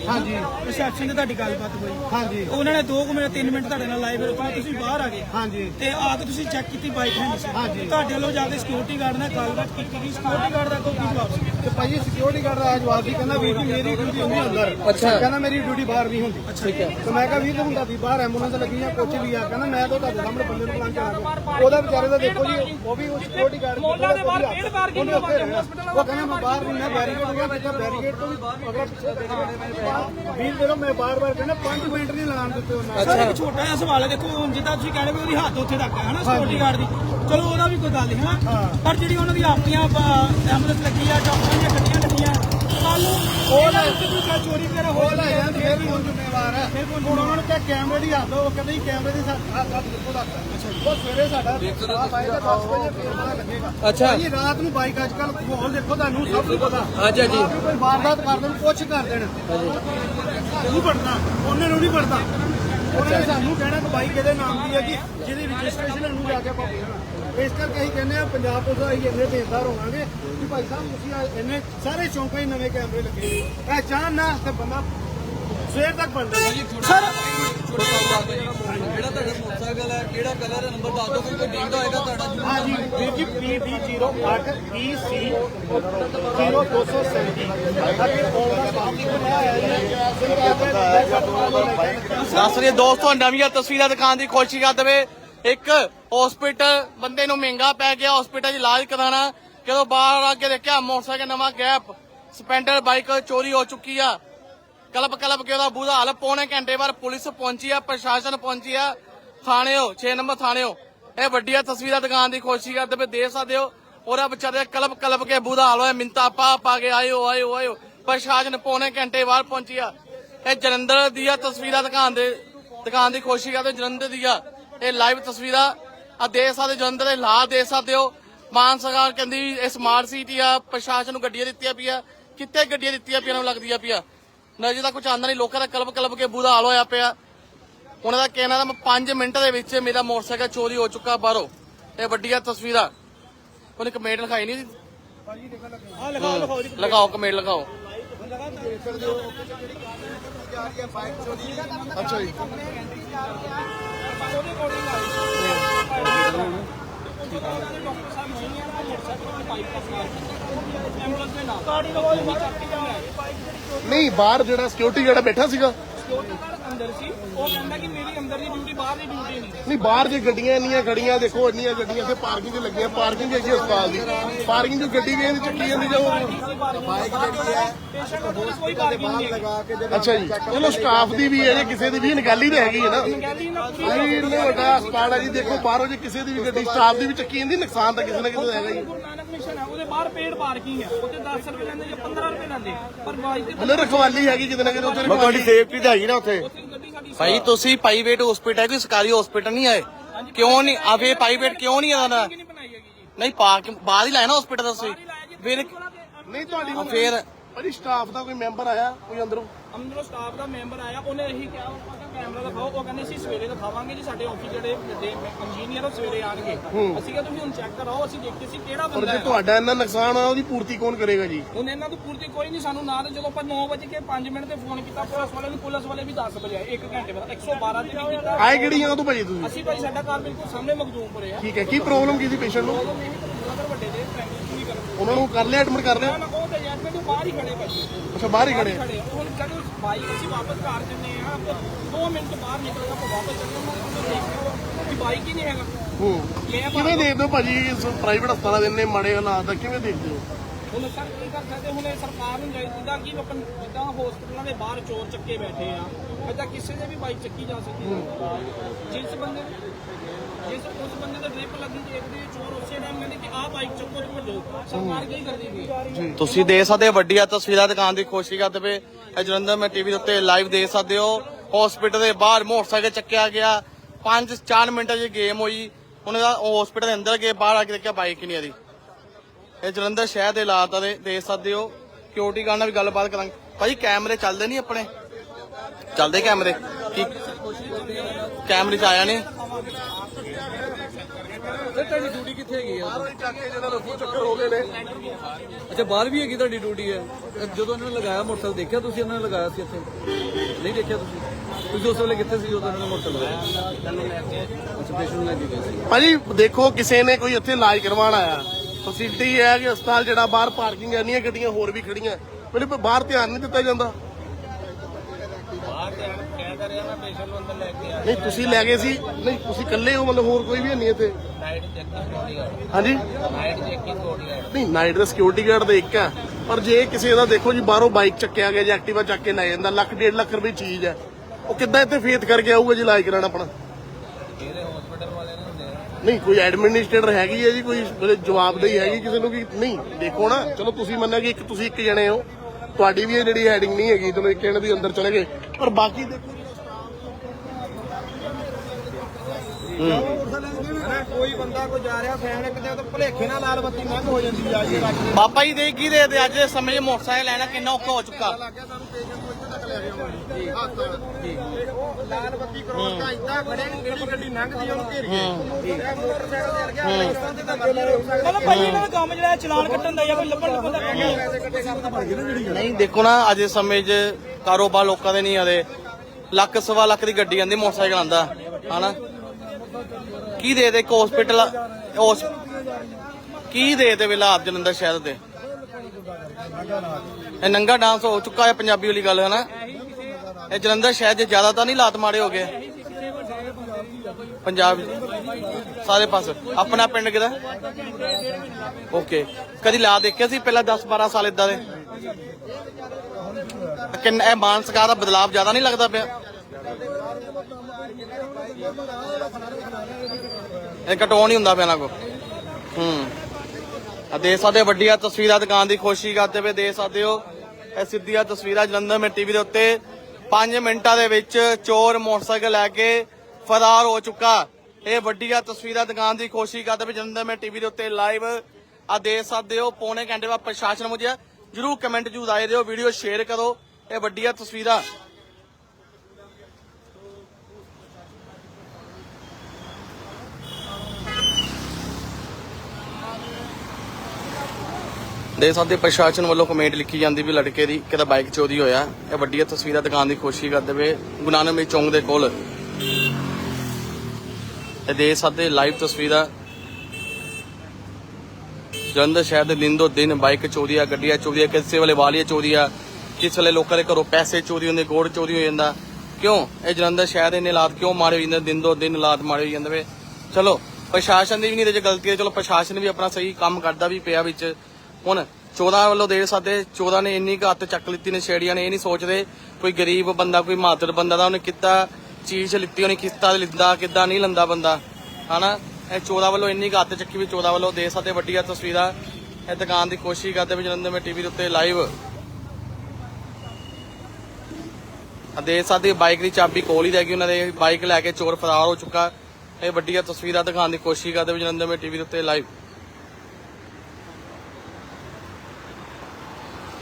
ਹਾਂਜੀ। ਰਿਸੈਪਸ਼ਨ ਤੇ ਤੁਹਾਡੀ ਗੱਲਬਾਤ ਹੋਈ। ਹਾਂਜੀ। ਉਹਨਾਂ ਨੇ 2 ਮਿੰਟ 3 ਮਿੰਟ ਤੁਹਾਡੇ ਨਾਲ ਲਾਈਵ ਰੁਕਾ ਤੁਸੀਂ ਬਾਹਰ ਆ ਗਏ। ਹਾਂਜੀ। ਤੇ ਆ ਕੇ ਤੁਸੀਂ ਚੈੱਕ ਕੀਤੀ ਬਾਈਕ ਹੈ ਨਹੀਂ ਸੀ। ਹਾਂਜੀ। ਤੁਹਾਡੇ ਵੱਲੋਂ ਜਾ ਕੇ ਸਿਕਿਉਰਿਟੀ ਗਾਰਡ ਨਾਲ ਗੱਲਬਾਤ ਕੀਤੀ ਗਈ। ਸਿਕਿਉਰਿਟੀ ਗਾਰਡ ਦਾ ਕੋਈ ਕੀ ਜਵਾਬ ਸੀ? ਤੇ ਭਾਈ ਸਿਕਿਉਰਿਟੀ ਗਾਰਡ ਦਾ ਜਵਾਬ ਸੀ ਕਹਿੰਦਾ ਵੀਰ ਜੀ ਮੇਰੀ ਡਿਊਟੀ ਹੁੰਦੀ ਅੰਦਰ। ਅੱਛਾ। ਕਹਿੰਦਾ ਮੇਰੀ ਡਿਊਟੀ ਬਾਹਰ ਨਹੀਂ ਹੁੰਦੀ। ਠੀਕ ਹੈ ਤੇ ਮੈਂ ਕਿਹਾ ਵੀਰ ਹੁੰਦਾ ਵੀ ਬਾਹਰ ਐਂਬੂਲੈਂਸ ਲੱਗੀ ਆ ਕੁਛ ਵੀ ਆ। ਕਹਿੰਦਾ ਮੈਂ ਤਾਂ ਤੁਹਾਡੇ ਸਾਹਮਣੇ ਬੰਦੇ ਨੂੰ ਬੁਲਾ ਕੇ ਆ ਗਿਆ ਉਹਦਾ ਵਿਚਾਰੇ ਦਾ ਦੇਖੋ ਜੀ ਉਹ ਵੀ ਉਹ ਸਿਕਿਉਰਿਟੀ ਗਾਰਡ ਦੇ ਬਾਹਰ ਫੇਰ ਬਾਹਰ ਉਹ ਕਹਿੰਦਾ ਮੈਂ ਬਾਹਰ ਨਹੀਂ ਮੈਂ ਬੈਰੀਕੇਡ ਗਿਆ। ਮੈਂ ਬੈਰੀਕੇਡ ਤੋਂ ਵੀ ਅਗਲਾ ਪਿੱਛੇ ਵੀਰ ਦੇਖੋ ਮੈਂ ਬਾਰ-ਬਾਰ ਕਹਿੰਦਾ 5 ਮਿੰਟ ਨਹੀਂ ਲਾਣ ਦਿੱਤੇ ਉਹਨਾਂ ਸਰ ਇੱਕ ਛੋਟਾ ਜਿਹਾ ਸਵਾਲ ਹੈ। ਦੇਖੋ ਹੁਣ ਜਿੱਦਾਂ ਤੁਸੀਂ ਕਹਿੰਦੇ ਵੀ ਉਹਦੀ ਹੱਥ ਉੱਥੇ ਤੱਕ ਹੈ ਹਨਾ ਸਿਕਿਉਰਿਟੀ ਗਾਰਡ ਦੀ। ਚਲੋ ਉਹਦਾ ਵੀ ਕੋਈ ਗੱਲ ਨਹੀਂ ਹਨਾ? ਪਰ ਜਿਹੜੀ ਉਹਨਾਂ ਦੀ ਆਪਣੀਆਂ ਐਂਬੂਲੈਂਸ ਲੱਗੀ ਆ ਡਾਕਟਰਾਂ ਦੀਆਂ ਗੱਡੀਆਂ ਲੱਗੀਆਂ ਕੱਲ ਨੂੰ ਨਾ ਕੋਈ ਚੋਰੀ ਵਗੈਰਾ ਹੋ ਲੈ ਜਾਂਦੇ ਫਿਰ ਵੀ ਹੁਣ ਜ਼ਿੰਮੇਵਾਰ ਹੈ ਹੁਣ ਉਹਨਾਂ ਨੂੰ ਕਿਹਾ ਕੈਮਰੇ ਦੀ ਹੱਦ ਉਹ ਕਹਿੰਦੇ ਜੀ ਕੈਮਰੇ ਦੀ ਹੱਦ ਹੱਦ ਦੇਖੋ ਦੱਸ ਉਹ ਸਵੇਰੇ ਸਾਡਾ ਸਟਾਫ ਆਏਗਾ 10 ਵਜੇ ਫਿਰ ਪਤਾ ਲੱਗੇਗਾ। ਅੱਛਾ। ਜੀ ਰਾਤ ਨੂੰ ਬਾਈਕ ਅੱਜ ਕੱਲ ਮਾਹੌਲ ਦੇਖੋ ਤੁਹਾਨੂੰ ਸਭ ਨੂੰ ਪਤਾ। ਹਾਂਜੀ ਹਾਂਜੀ ਕੋਈ ਵਾਰਦਾਤ ਕਰ ਦੇਣ ਕੁਛ ਕਰ ਦੇਣ। ਨਹੀਂ ਪੜਦਾ ਉਹਨਾਂ ਨੂੰ ਨਹੀਂ ਪੜਦਾ ਉਹਨਾਂ ਨੇ ਸਾਨੂੰ ਕਹਿਣਾ ਕਿ ਬਾਈਕ ਇਹਦੇ ਨਾਮ ਦੀ ਹੈ ਜੀ ਜਿਹਦੀ ਰਜਿਸਟ੍ਰੇਸ਼ਨ ਨੂੰ ਜਾ ਕੇ ਪੁੱਛਣਾ ਇਸ ਕਰਕੇ ਅਸੀਂ ਕਹਿੰਦੇ ਆ ਪੰਜਾਬ ਪੁਲਿਸ ਦਾ ਅਸੀਂ ਇੰਨੇ ਦੇਣਦਾਰ ਹੋਵਾਂਗੇ ਕਿ ਭਾਈ ਸਾਹਿਬ ਤੁਸੀਂ ਆਹ ਇੰਨੇ ਸਾਰੇ ਚੌਂਕਾਂ 'ਚ ਨਵੇਂ ਕੈਮਰੇ ਲੱਗੇ ਨੇ। ਇਹ ਨਾ ਤੇ ਬੰਦਾ ਸਵੇਰ ਤੱਕ ਬੰਦਾ ਸਰ ਜਿਹੜਾ ਤੁਹਾਡਾ ਮੋਟਰਸਾਈਕਲ ਹੈ ਕਿਹੜਾ ਕਲਰ ਹੈ? ਨੰਬਰ ਦੱਸ ਦਿਓ ਕੋਈ ਕੋਈ ਦੇਖਦਾ ਹੋਏਗਾ ਤੁਹਾਡਾ ਹਾਂ ਜੀ ਵੀਰ ਜੀ PB08 EC 0270 ਅੱਗੇ ਉਹਦਾ ਸਾਹਮਣੇ ਬਣਾਇਆ ਹੈ ਦੱਸ ਰਹੀ ਦੋਸਤੋ ਨਵੀਆਂ ਤਸਵੀਰਾਂ ਦਿਖਾਉਣ ਦੀ ਕੋਸ਼ਿਸ਼ ਕਰਦੇ ਵੇ ਇੱਕ ਹਸਪੀਟਲ ਬੰਦੇ ਨੂੰ ਮਹਿੰਗਾ ਪੈ ਗਿਆ ਹਸਪੀਟਲ 'ਚ ਇਲਾਜ ਕਰਾਉਣਾ। ਜਦੋਂ ਬਾਹਰ ਆ ਕੇ ਦੇਖਿਆ ਮੋਟਰਸਾਈਕਲ ਨਵਾਂ ਗੈਪ ਸਪੈਂਡਰ ਬਾਈਕ ਚੋਰੀ ਹੋ ਚੁੱਕੀ ਆ। ਕਲਪ ਕਲਪ ਕੇ ਉਹਦਾ ਬੁਰਾ ਹਾਲ, ਪੌਣੇ ਘੰਟੇ ਬਾਅਦ ਪੁਲਿਸ ਪਹੁੰਚੀ ਆ, ਪ੍ਰਸ਼ਾਸਨ ਪਹੁੰਚੀ ਆ। ਥਾਣਿਓ 6 ਨੰਬਰ ਥਾਣਿਓ। ਇਹ ਵੱਡੀਆਂ ਤਸਵੀਰਾਂ ਦਿਖਾਉਣ ਦੀ ਖੁਸ਼ੀ ਕਰਦੇ ਪਏ, ਦੇਖ ਸਕਦੇ ਹੋ, ਉਹਦਾ ਵਿਚਾਰੇ ਕਲਪ ਕਲਪ ਕੇ ਬੁਰਾ ਹਾਲ ਹੋਇਆ, ਮਿੰਤਾ ਪਾ ਪਾ ਕੇ ਆਇਓ ਆਇਓ ਆਇਓ। ਪ੍ਰਸ਼ਾਸਨ ਪੌਣੇ ਘੰਟੇ ਬਾਅਦ ਪਹੁੰਚੀ ਆ। ਇਹ ਜਲੰਧਰ ਦੀਆਂ ਤਸਵੀਰਾਂ ਦੁਕਾਨ ਦੇ ਦੁਕਾਨ ਦੀ ਕੋਸ਼ਿਸ਼ ਕਰਦੇ ਜਲੰਧਰ ਦੀਆਂ। ਇਹ ਲਾਈਵ ਤਸਵੀਰਾਂ ਆ ਦੇਖ ਸਕਦੇ, ਜਲੰਧਰ ਦੇ ਹਾਲਾਤ ਦੇਖ ਸਕਦੇ ਹੋ। ਮਾਨ ਸਰਕਾਰ ਕਹਿੰਦੀ ਇਹ ਸਮਾਰਟ ਸਿਟੀ ਆ, ਪ੍ਰਸ਼ਾਸਨ ਨੂੰ ਗੱਡੀਆਂ ਦਿੱਤੀਆਂ ਪਈਆਂ, ਕਿੱਥੇ ਗੱਡੀਆਂ ਦਿੱਤੀਆਂ ਪਈਆਂ ਨੂੰ ਲੱਗਦੀਆਂ ਪਈਆਂ? ਨਜ਼ਰ ਤਾਂ ਕੁਝ ਆਉਂਦਾ ਨਹੀਂ, ਲੋਕਾਂ ਦਾ ਕਲਬ ਕਲਬ ਕੇ ਬੁਰਾ ਹਾਲ ਹੋਇਆ ਪਿਆ। ਉਹਨਾਂ ਦਾ ਕਹਿਣਾ ਮੈਂ 5 ਮਿੰਟ ਦੇ ਵਿੱਚ ਮੇਰਾ ਮੋਟਰਸਾਈਕਲ ਚੋਰੀ ਹੋ ਚੁੱਕਾ ਬਾਹਰੋਂ। ਇਹ ਵੱਡੀਆਂ ਤਸਵੀਰਾਂ। ਉਹਨੇ ਕਮੇਟ ਲਿਖਾਈ ਨਹੀਂ ਲਗਾਓ ਲਗਾਓ ਕਮੇਟ, ਲਗਾਓ। ਅੱਛਾ ਜੀ। ਨਹੀਂ ਬਾਹਰ ਜਿਹੜਾ ਸਿਕਿਉਰਿਟੀ ਜਿਹੜਾ ਬੈਠਾ ਸੀਗਾ। ਸਿਕਿਉਰਿਟੀ ਗਾਰਡ ਅੰਦਰ ਸੀ। ਉਹ ਕਹਿੰਦਾ ਕਿ ਮੇਰੀ ਅੰਦਰ ਦੀ ਡਿਊਟੀ ਬਾਹਰ ਦੀ ਡਿਊਟੀ ਨਹੀਂ। ਨਹੀਂ ਬਾਹਰ ਜੇ ਗੱਡੀਆਂ ਇੰਨੀਆਂ ਖੜੀਆਂ ਦੇਖੋ ਇੰਨੀਆਂ ਗੱਡੀਆਂ ਇੱਥੇ ਪਾਰਕਿੰਗ 'ਚ ਲੱਗੀਆਂ ਪਾਰਕਿੰਗ ਹੈਗੀ ਹਸਪਤਾਲ ਦੀ। ਪਾਰਕਿੰਗ 'ਚ ਗੱਡੀ ਵੀ ਇਹਦੀ ਚੱਕੀ ਜਾਂਦੀ ਜਾਓ ਬਾਈਕ ਜਿਹੜੀ ਹੈ। ਪੇਸ਼ੈਂਟ ਕੋਲ ਕੋਈ ਪਾਰਕਿੰਗ ਨਹੀਂ ਹੈਗੀ। ਅੱਛਾ ਜੀ ਚਲੋ ਸਟਾਫ ਦੀ ਵੀ ਹੈ ਜੇ ਕਿਸੇ ਦੀ ਵੀ ਨਿਗਾਲੀ ਤਾਂ ਹੈਗੀ ਹੈ ਨਾ। ਨਹੀਂ ਇੰਨੇ ਵੱਡਾ ਹਸਪਤਾਲ ਹੈ ਜੀ ਦੇਖੋ ਬਾਹਰੋਂ ਜੇ ਕਿਸੇ ਦੀ ਵੀ ਗੱਡੀ ਸਟਾਫ ਦੀ ਵੀ ਚੱਕੀ ਜਾਂਦੀ ਨੁਕਸਾਨ ਤਾਂ ਕਿਸੇ ਨਾ ਕਿਸੇ ਦਾ ਹੈਗਾ ਜੀ ਗੁਰੂ ਨਾਨਕ ਮਿਸ਼ਨ ਹੈ ਉਹਦੇ ਬਾਹਰ ਪੇਡ ਪਾਰਕਿੰਗ ਹੈ। ਉੱਥੇ 10 ਰੁਪਏ ਲੈਂਦੇ ਜਾਂ 15 ਰੁਪਏ ਲੈਂਦੇ। ਪਰ ਬਾਈਕ ਤੇ ਰਖਵਾਲੀ ਹੈਗੀ ਕਿਤੇ ਨਾ ਕਿਤੇ ਉੱਥੇ ਰਖਵਾਲੀ ਸੇਫਟੀ ਤਾਂ ਹੈਗੀ ਨਾ ਉੱਥੇ ਭਾਈ ਤੁਸੀਂ ਪ੍ਰਾਈਵੇਟ ਹਸਪੀਟਲ ਹੈ ਕੋਈ ਸਰਕਾਰੀ ਹਸਪੀਟਲ ਨਹੀਂ ਆਏ? ਕਿਉਂ ਨਹੀਂ? ਆਵੇ ਪ੍ਰਾਈਵੇਟ ਕਿਉਂ ਨਹੀਂ ਆਉਂਦਾ? ਨਹੀਂ ਬਣਾਈ ਹੈਗੀ ਜੀ। ਨਹੀਂ ਪਾਰਕ ਬਾਹਰ ਹੀ ਲਾਇਆ ਨਾ ਹਸਪੀਟਲ ਤੁਸੀਂ? ਫਿਰ ਨਹੀਂ ਤੁਹਾਡੀ ਆ ਫਿਰ ਭਾਜੀ ਸਟਾਫ ਦਾ ਕੋਈ ਮੈਂਬਰ ਆਇਆ ਕੋਈ ਅੰਦਰੋਂ? ਅੰਦਰੋਂ ਸਟਾਫ ਦਾ ਮੈਂਬਰ ਆਇਆ ਉਹਨੇ ਇਹੀ ਕਿਹਾ ਉਹ ਕਹਿੰਦਾ ਕੈਮਰਾ ਦਿਖਾਓ ਉਹ ਕਹਿੰਦੇ ਅਸੀਂ ਸਵੇਰੇ ਦਿਖਾਵਾਂਗੇ ਜੀ ਸਾਡੇ ਆਫਿਸ ਜਿਹੜੇ ਇੰਜੀਨੀਅਰ ਉਹ ਸਵੇਰੇ ਆਣਗੇ। ਅਸੀਂ ਕਿਹਾ ਤੁਸੀਂ ਹੁਣ ਚੈੱਕ ਕਰਾਓ ਅਸੀਂ ਦੇਖਦੇ ਸੀ ਕਿਹੜਾ ਪਰ ਬੰਦਾ ਜੇ ਹੈ ਤੁਹਾਡਾ ਇੰਨਾ ਨੁਕਸਾਨ ਆ ਉਹਦੀ ਪੂਰਤੀ ਕੌਣ ਕਰੇਗਾ ਜੀ? ਹੁਣ ਇਹਨਾਂ ਤੋਂ ਪੂਰਤੀ ਕੋਈ ਨਹੀਂ ਸਾਨੂੰ ਨਾਲ ਜਦੋਂ ਆਪਾਂ 9 ਵਜੇ ਕੇ 5 ਮਿੰਟ ਤੇ ਫੋਨ ਕੀਤਾ ਪੁਲਿਸ ਵਾਲੇ ਨੂੰ ਪੁਲਿਸ ਵਾਲੇ ਵੀ 10 ਵਜੇ ਆਏ 1 ਘੰਟੇ ਬਾਅਦ 112 ਤੇ ਵੀ ਕੀਤਾ। ਆਏ ਕਿਹੜੀ ਜਗ੍ਹਾ ਤੋਂ ਭਾਜੀ ਤੁਸੀਂ? ਅਸੀਂ ਭਾਈ ਸਾਡਾ ਘਰ ਬਿਲਕੁਲ ਸਾਹਮਣੇ ਮਖਦੂਮਪੁਰੇ ਆ। ਠੀਕ ਹੈ ਕੀ ਪ੍ਰੋਬਲਮ ਕੀ ਸੀ ਪੇਸ਼ੈਂਟ ਨੂੰ? ਉਹਨਾਂ ਨੂੰ ਕਰ ਲਿਆ ਐਡਮਿਟ ਕਰ ਲਿਆ? ਉਹ ਤੇ ਬਾਹਰ ਹੀ ਖੜੇ ਭਾਈ ਅੱਛਾ ਬਾਹਰ ਹੀ ਖੜੇ। ਖੜੇ। ਹੁਣ ਜਦੋਂ ਬਾਈਕ ਅਸੀਂ ਵਾਪਸ ਘਰ ਜੰਨੇ ਆ ਆਪਾਂ 2 ਮਿੰਟ ਬਾਹਰ ਨਿਕਲ ਕੇ ਆਪਾਂ ਵਾਪਸ ਚੱਲੇ ਮੈਂ ਉਹਨੂੰ ਦੇਖਿਆ ਕਿ ਬਾਈਕ ਹੀ ਨਹੀਂ ਹੈਗਾ ਹੂੰ ਕਿਵੇਂ ਦੇਖਦੇ ਹੋ ਭਾਜੀ ਪ੍ਰਾਈਵੇਟ ਹਸਪਤਾਲਾਂ ਦੇ ਇੰਨੇ ਮਾੜੇ ਹਾਲਾਤ ਆ ਕਿਵੇਂ ਦੇਖਦੇ ਹੋ ਹੁਣ ਸਰ ਕੀ ਕਰ ਸਕਦੇ? ਹੁਣ ਇਹ ਸਰਕਾਰ ਨੂੰ ਚਾਹੀਦਾ ਕਿ ਆਪਾਂ ਜਿੱਦਾਂ ਹਸਪਤਾਲਾਂ ਦੇ ਬਾਹਰ ਚੋਰ ਚੱਕੇ ਬੈਠੇ ਆ ਏਦਾਂ ਕਿਸੇ ਦੇ ਵੀ ਬਾਈਕ ਚੱਕੀ ਜਾ ਸਕਦੀ ਹੈ ਜਿਸ ਬੰਦੇ ਜਿਸ ਉਸ ਬੰਦੇ ਦਾ ਡ੍ਰਿਪ ਲੱਗੀ ਦੇਖਦੇ ਆ, ਚੋਰ ਉਸੇ ਟਾਈਮ ਕਹਿੰਦੇ ਕਿ ਆਹ ਬਾਈਕ ਚੱਕੋ ਤੇ ਭੱਜੋ। ਸਰਕਾਰ ਕੀ ਕਰਦੀ ਪਈ? ਤੁਸੀਂ ਦੇਖ ਸਕਦੇ ਹੋ ਵੱਡੀਆਂ ਤਸਵੀਰਾਂ ਦਿਖਾਉਣ ਦੀ ਕੋਸ਼ਿਸ਼ ਕਰਦੇ ਪਏ ਇਹ ਜਲੰਧਰ ਮੈਂ ਟੀਵੀ ਦੇ ਉੱਤੇ ਲਾਈਵ ਦੇਖ ਸਕਦੇ ਹੋ। ਹਸਪੀਟਲ ਦੇ ਬਾਹਰ ਮੋਟਰਸਾਈਕਲ ਚੱਕਿਆ ਗਿਆ। 5-4 ਮਿੰਟਾਂ 'ਚ ਗੇਮ ਹੋਈ। ਉਹਨਾਂ ਦਾ ਹਸਪੀਟਲ ਦੇ ਅੰਦਰ ਗਏ ਬਾਹਰ ਆ ਕੇ ਦੇਖਿਆ ਬਾਈਕ ਹੀ ਨਹੀਂ ਆਦੀ ਇਹ ਜਲੰਧਰ ਸ਼ਹਿਰ ਦੇ ਹਾਲਾਤ ਦੇ ਦੇਖ ਸਕਦੇ ਹੋ। ਸਿਕਿਉਰਿਟੀ ਗਾਰਡ ਨਾਲ ਵੀ ਗੱਲਬਾਤ ਕਰਾਂਗੇ। ਭਾਜੀ ਕੈਮਰੇ ਚੱਲਦੇ ਨਹੀਂ ਆਪਣੇ? ਚੱਲਦੇ ਕੈਮਰੇ? ਕੀ ਕੈਮਰੇ 'ਚ ਆਇਆ ਨਹੀਂ? ਤੁਹਾਡੀ ਡਿਊਟੀ ਕਿੱਥੇ ਹੈਗੀ ਆ? ਚੱਕ ਕੇ ਜਿਹੜਾ ਲੋਕੀ ਚੱਕਰ ਹੋ ਗਏ ਨੇ ਅੱਛਾ ਬਾਹਰ ਵੀ ਹੈਗੀ ਤੁਹਾਡੀ ਡਿਊਟੀ ਹੈ ਜਦੋਂ ਇਹਨਾਂ ਨੇ ਲਗਾਇਆ ਮੋਟਰਸਾਈਕਲ ਦੇਖਿਆ ਤੁਸੀਂ ਇਹਨਾਂ ਨੇ ਲਗਾਇਆ ਸੀ ਇੱਥੇ? ਨਹੀਂ ਦੇਖਿਆ ਤੁਸੀਂ? ਤੁਸੀਂ ਉਸ ਵੇਲੇ ਕਿੱਥੇ ਸੀ ਜਦੋਂ ਇਹਨਾਂ ਨੇ ਮੋਟਰਸਾਈਕਲ ਲਗਾਇਆ? ਅੱਛਾ ਪੇਸ਼ੈਂਟ ਲੈ ਕੇ ਗਏ ਸੀ। ਭਾਜੀ ਦੇਖੋ ਕਿਸੇ ਨੇ ਕੋਈ ਇੱਥੇ ਇਲਾਜ ਕਰਵਾਉਣ ਆਇਆ। ਫੈਸਿਲਿਟੀ ਹੈ ਕਿ ਹਸਪਤਾਲ ਜਿਹੜਾ ਬਾਹਰ ਪਾਰਕਿੰਗ ਇੰਨੀਆਂ ਗੱਡੀਆਂ ਹੋਰ ਵੀ ਖੜੀਆਂ ਪਹਿਲੇ ਬਾਹਰ ਧਿਆਨ ਨਹੀਂ ਦਿੱਤਾ ਜਾਂਦਾ। ਨਹੀਂ ਤੁਸੀਂ ਲੈ ਗਏ ਸੀ। ਨਹੀਂ ਤੁਸੀਂ ਇਕੱਲੇ ਹੋ ਮਤਲਬ ਹੋਰ ਕੋਈ ਵੀ ਨਹੀਂ ਇੱਥੇ। ਹਾਂਜੀ? ਨਹੀਂ ਨਾਈਟ ਦਾ ਸਿਕਿਉਰਿਟੀ ਗਾਰਡ ਤਾਂ ਇੱਕ ਹੈ। ਪਰ ਜੇ ਕਿਸੇ ਦਾ ਦੇਖੋ ਜੀ ਬਾਹਰੋਂ ਬਾਈਕ ਚੱਕਿਆ ਗਿਆ ਜਾਂ ਐਕਟਿਵਾ ਚੱਕ ਕੇ ਲੈ ਜਾਂਦਾ ਲੱਖ ਡੇਢ ਲੱਖ ਰੁਪਏ ਚੀਜ਼ ਹੈ। ਉਹ ਕਿੱਦਾਂ ਇੱਥੇ ਫੇਥ ਕਰਕੇ ਆਊਗਾ ਜੀ ਇਲਾਜ ਕਰਾਉਣ ਆਪਣਾ? ਨਹੀਂ ਕੋਈ ਐਡਮਿਨਿਸਟ੍ਰੇਟਰ ਹੈਗੀ ਹੈ ਜੀ ਕੋਈ ਮਤਲਬ ਜਵਾਬਦੇਹੀ ਹੈਗੀ ਕਿਸੇ ਨੂੰ ਕਿ ਨਹੀਂ ਦੇਖੋ ਨਾ ਚਲੋ ਤੁਸੀਂ ਮੰਨਿਆ ਕਿ ਇੱਕ ਤੁਸੀਂ ਇੱਕ ਜਣੇ ਹੋ ਤੁਹਾਡੀ ਵੀ ਇਹ ਜਿਹੜੀ ਹੈਡਿੰਗ ਨਹੀਂ ਹੈਗੀ ਚਲੋ ਇੱਕ ਜਣੇ ਦੀ ਅੰਦਰ ਚਲੇ ਗਏ ਪਰ ਬਾਕੀ ਦੇਖੋ ਕੋਈ ਬੰਦਾ ਕੋਈ ਜਾ ਰਿਹਾ ਫੈਨ ਕਿਤੇ ਤਾਂ ਭਲੇਖੇ ਨਾਲ ਲਾਲ ਬੱਤੀ ਮੰਗ ਹੋ ਜਾਂਦੀ ਆ ਜੀ ਬਾਬਾ ਜੀ ਦੇ ਕੀ ਦੇ ਅੱਜ ਦੇ ਸਮੇਂ ਮੋਟਰਸਾਈਕਲ ਲੈਣਾ ਕਿੰਨਾ ਔਖਾ ਹੋ ਚੁੱਕਾ। ਲਾਲ ਬੱਤੀ ਕ੍ਰੋਸ ਦਾ ਇੱਦਾਂ ਖੜੇ ਨੂੰ ਕਿਹੜੀ ਗੱਡੀ ਲੰਘਦੀ ਉਹਨੂੰ ਘੇਰੀਏ ਇਹ ਮੋਟਰਸਾਈਕਲ ਦੇ ਅਰਗੇ ਆਪਣੇ ਇਸ ਤਰ੍ਹਾਂ ਤਾਂ ਗੱਡੀ ਰੋਕ ਸਕਦੇ ਮਤਲਬ ਭਾਈ, ਇਹਨਾਂ ਦਾ ਕੰਮ ਜਿਹੜਾ ਚਲਾਨ ਕੱਟਣ ਦਾ ਜਾਂ ਕੋਈ ਲੱਭਣ ਲੱਭਣ ਦਾ ਕੰਮ ਹੈ। ਨਹੀਂ, ਦੇਖੋ ਨਾ, ਅੱਜ ਦੇ ਸਮੇਂ 'ਚ ਕਾਰੋਬਾਰ ਲੋਕਾਂ ਦੇ ਨਹੀਂ ਆਦੇ ਲੱਖ, ਸਵਾ ਲੱਖ ਦੀ ਗੱਡੀ ਆਂਦੀ ਮੋਟਰਸਾਈਕਲ ਆਂਦਾ ਹਨਾ? ਕੀ ਦੇ ਦੇ ਇੱਕ ਹਸਪੀਟਲ ਉਸ ਕੀ ਦੇ ਦੇ ਵੇਲਾ ਆਪ ਜਲੰਧਰ ਸ਼ਹਿਰ ਦੇ? ਇਹ ਨੰਗਾ ਡਾਂਸ ਹੋ ਚੁੱਕਾ ਹੈ, ਪੰਜਾਬੀ ਵਾਲੀ ਗੱਲ ਹੈ ਨਾ ਇਹ ਜਲੰਧਰ ਸ਼ਹਿਰ 'ਚ ਜ਼ਿਆਦਾ ਤਾਂ ਨਹੀਂ ਲਾਤ ਮਾੜੇ ਹੋ ਗਏ ਪੰਜਾਬ 'ਚ। ਸਾਰੇ ਪਾਸੇ? ਆਪਣਾ ਪਿੰਡ ਕਿਹਦਾ? ਓਕੇ। ਕਦੀ ਲਾ ਦੇਖਿਆ ਸੀ ਪਹਿਲਾਂ 10 12 ਸਾਲ ਇਦਾਂ ਦੇ? ਕਿੰਨਾ ਇਹ ਮਾਨਸਿਕਤਾ ਦਾ ਬਦਲਾਅ ਜ਼ਿਆਦਾ ਨਹੀਂ ਲੱਗਦਾ ਪਿਆ? ਇਹ ਕਟੋ ਨਹੀਂ ਹੁੰਦਾ ਪਿਆ ਨਾ ਕੋ ਹੂੰ। ਆ ਦੇ ਸਕਦੇ ਹੋ ਵੱਡੀਆਂ ਤਸਵੀਰਾਂ ਦੁਕਾਨ ਦੀ ਖੁਸ਼ੀ ਕਰਦੇ ਪਏ ਦੇ ਸਕਦੇ ਹੋ। ਇਹ ਸਿੱਧੀਆਂ ਤਸਵੀਰਾਂ ਜਲੰਧਰ ਮੇ ਟੀਵੀ ਦੇ ਉੱਤੇ 5 ਮਿੰਟਾਂ ਦੇ ਵਿੱਚ ਚੋਰ ਮੋਟਰਸਾਈਕਲ ਲੈ ਕੇ ਫਰਾਰ ਹੋ ਚੁੱਕਾ। ਇਹ ਵੱਡੀਆਂ ਤਸਵੀਰਾਂ ਦੁਕਾਨ ਦੀ ਖੁਸ਼ੀ ਕਰਦੇ ਪਏ। ਜਲੰਧਰ ਮੇ ਟੀਵੀ ਦੇ ਉੱਤੇ ਲਾਈਵ ਆ ਦੇ ਸਕਦੇ ਹੋ, ਪੌਣੇ ਘੰਟੇ ਬਾਅਦ ਪ੍ਰਸ਼ਾਸਨ ਮੁਝੇ ਜਰੂਰ ਕਮੈਂਟ ਜੂ ਰਾਏ ਦਿਓ ਵੀਡੀਓ ਸ਼ੇਅਰ ਕਰੋ। ਇਹ ਵੱਡੀਆਂ ਤਸਵੀਰਾਂ ਦੇ ਸਕਦੇ ਪ੍ਰਸ਼ਾਸਨ ਵੱਲੋਂ ਕਮੈਂਟ ਲਿਖੀ ਜਾਂਦੀ ਵੀ ਲੜਕੇ ਦੀ ਕਿਹਦਾ ਬਾਈਕ ਚੋਰੀ ਹੋਇਆ, ਇਹ ਵੱਡੀਆਂ ਤਸਵੀਰਾਂ ਦੁਕਾਨ ਦੀ ਖੁਸ਼ੀ ਕਰਦੇ ਵੇ ਗੁਨਾਨਮ ਚੌਂਕ ਦੇ ਕੋਲ। ਇਹ ਦੇ ਸਕਦੇ ਲਾਈਵ ਤਸਵੀਰਾਂ। ਜਲੰਧਰ ਸ਼ਹਿਰ ਦੇ ਦਿਨ ਦਿਨ ਬਾਈਕ ਚੋਰੀਆਂ, ਗੱਡੀਆਂ ਚੋਰੀਆਂ, ਕਿਸੇ ਵੇਲੇ ਵਾਲੀਆਂ ਚੋਰੀਆਂ ਕਿਸੇ ਵੇਲੇ ਲੋਕਾਂ ਦੇ ਘਰੋਂ ਪੈਸੇ ਚੋਰੀ ਹੁੰਦੇ, ਗੋੜ ਚੋਰੀ ਹੋ ਜਾਂਦਾ। ਕਿਉਂ? ਇਹ ਜਲੰਧਰ ਸ਼ਹਿਰ ਦੇ ਨੇ ਹਾਲਾਤ ਕਿਉਂ ਮਾੜੇ ਹੋ ਜਾਂਦੇ? ਦਿਨ ਦੋ ਦਿਨ ਹਾਲਾਤ ਮਾੜੇ ਹੋ ਜਾਂਦੇ ਵੇ ਚਲੋ, ਪ੍ਰਸ਼ਾਸਨ ਦੀ ਵੀ ਨਹੀਂ ਇਹਦੇ ਚ ਗਲਤੀ ਹੈ ਚਲੋ ਪ੍ਰਸ਼ਾਸਨ ਵੀ ਆਪਣਾ ਸਹੀ ਕੰਮ ਕਰਦਾ ਵੀ ਪਿਆ ਵਿੱਚ। ਹੁਣ 14 ਵੱਲੋਂ ਦੇ ਸਕਦੇ 14 ਨੇ ਇੰਨੀ ਕੁ ਹੱਥ ਚੱਕ ਲਿੱਤੀ ਨੇ, ਛੇੜੀਆਂ ਨੇ, ਇਹ ਨਹੀਂ ਸੋਚਦੇ ਕੋਈ ਗਰੀਬ ਬੰਦਾ, ਕੋਈ ਮਾਤਰ ਬੰਦਾ ਦਾ ਉਹਨੇ ਕਿੱਤਾ, ਚੀਜ਼ ਲਿੱਤੀ, ਉਹਨੇ ਕਿੱਤਾ, ਲਿੰਦਾ, ਕਿੱਦਾਂ, ਨਹੀਂ ਲੰਦਾ ਬੰਦਾ। ਹਨਾ? ਇਹ 14 ਵੱਲੋਂ ਇੰਨੀ ਕੁ ਚੱਕੀ ਵੀ 14 ਵੱਲੋਂ ਦੇ ਸਕਦੇ ਵੱਡੀਆਂ ਤਸਵੀਰਾਂ। ਇਹ ਦੁਕਾਨ ਦੀ ਕੋਸ਼ਿਸ਼ ਕਰਦੇ ਵੀ ਜਲੰਧਰ ਮੇ ਟੀਵੀ ਦੇ ਉੱਤੇ ਲਾਈਵ। ਦੇ ਸਕਦੇ ਬਾਈਕ ਦੀ ਚਾਬੀ ਕੋਲ ਹੀ ਰਹਿ ਗਈ, ਉਹਨਾਂ ਦੇ ਬਾਈਕ ਲੈ ਕੇ ਚੋਰ ਫਰਾਰ ਹੋ ਚੁੱਕਾ। ਇਹ ਵੱਡੀਆਂ ਤਸਵੀਰਾਂ ਦਿਖਾਉਣ ਦੀ ਕੋਸ਼ਿਸ਼ ਕਰਦੇ ਵੀ ਜਲੰਧਰ ਮੇ ਟੀਵੀ ਦੇ ਉੱਤੇ ਲਾਈਵ।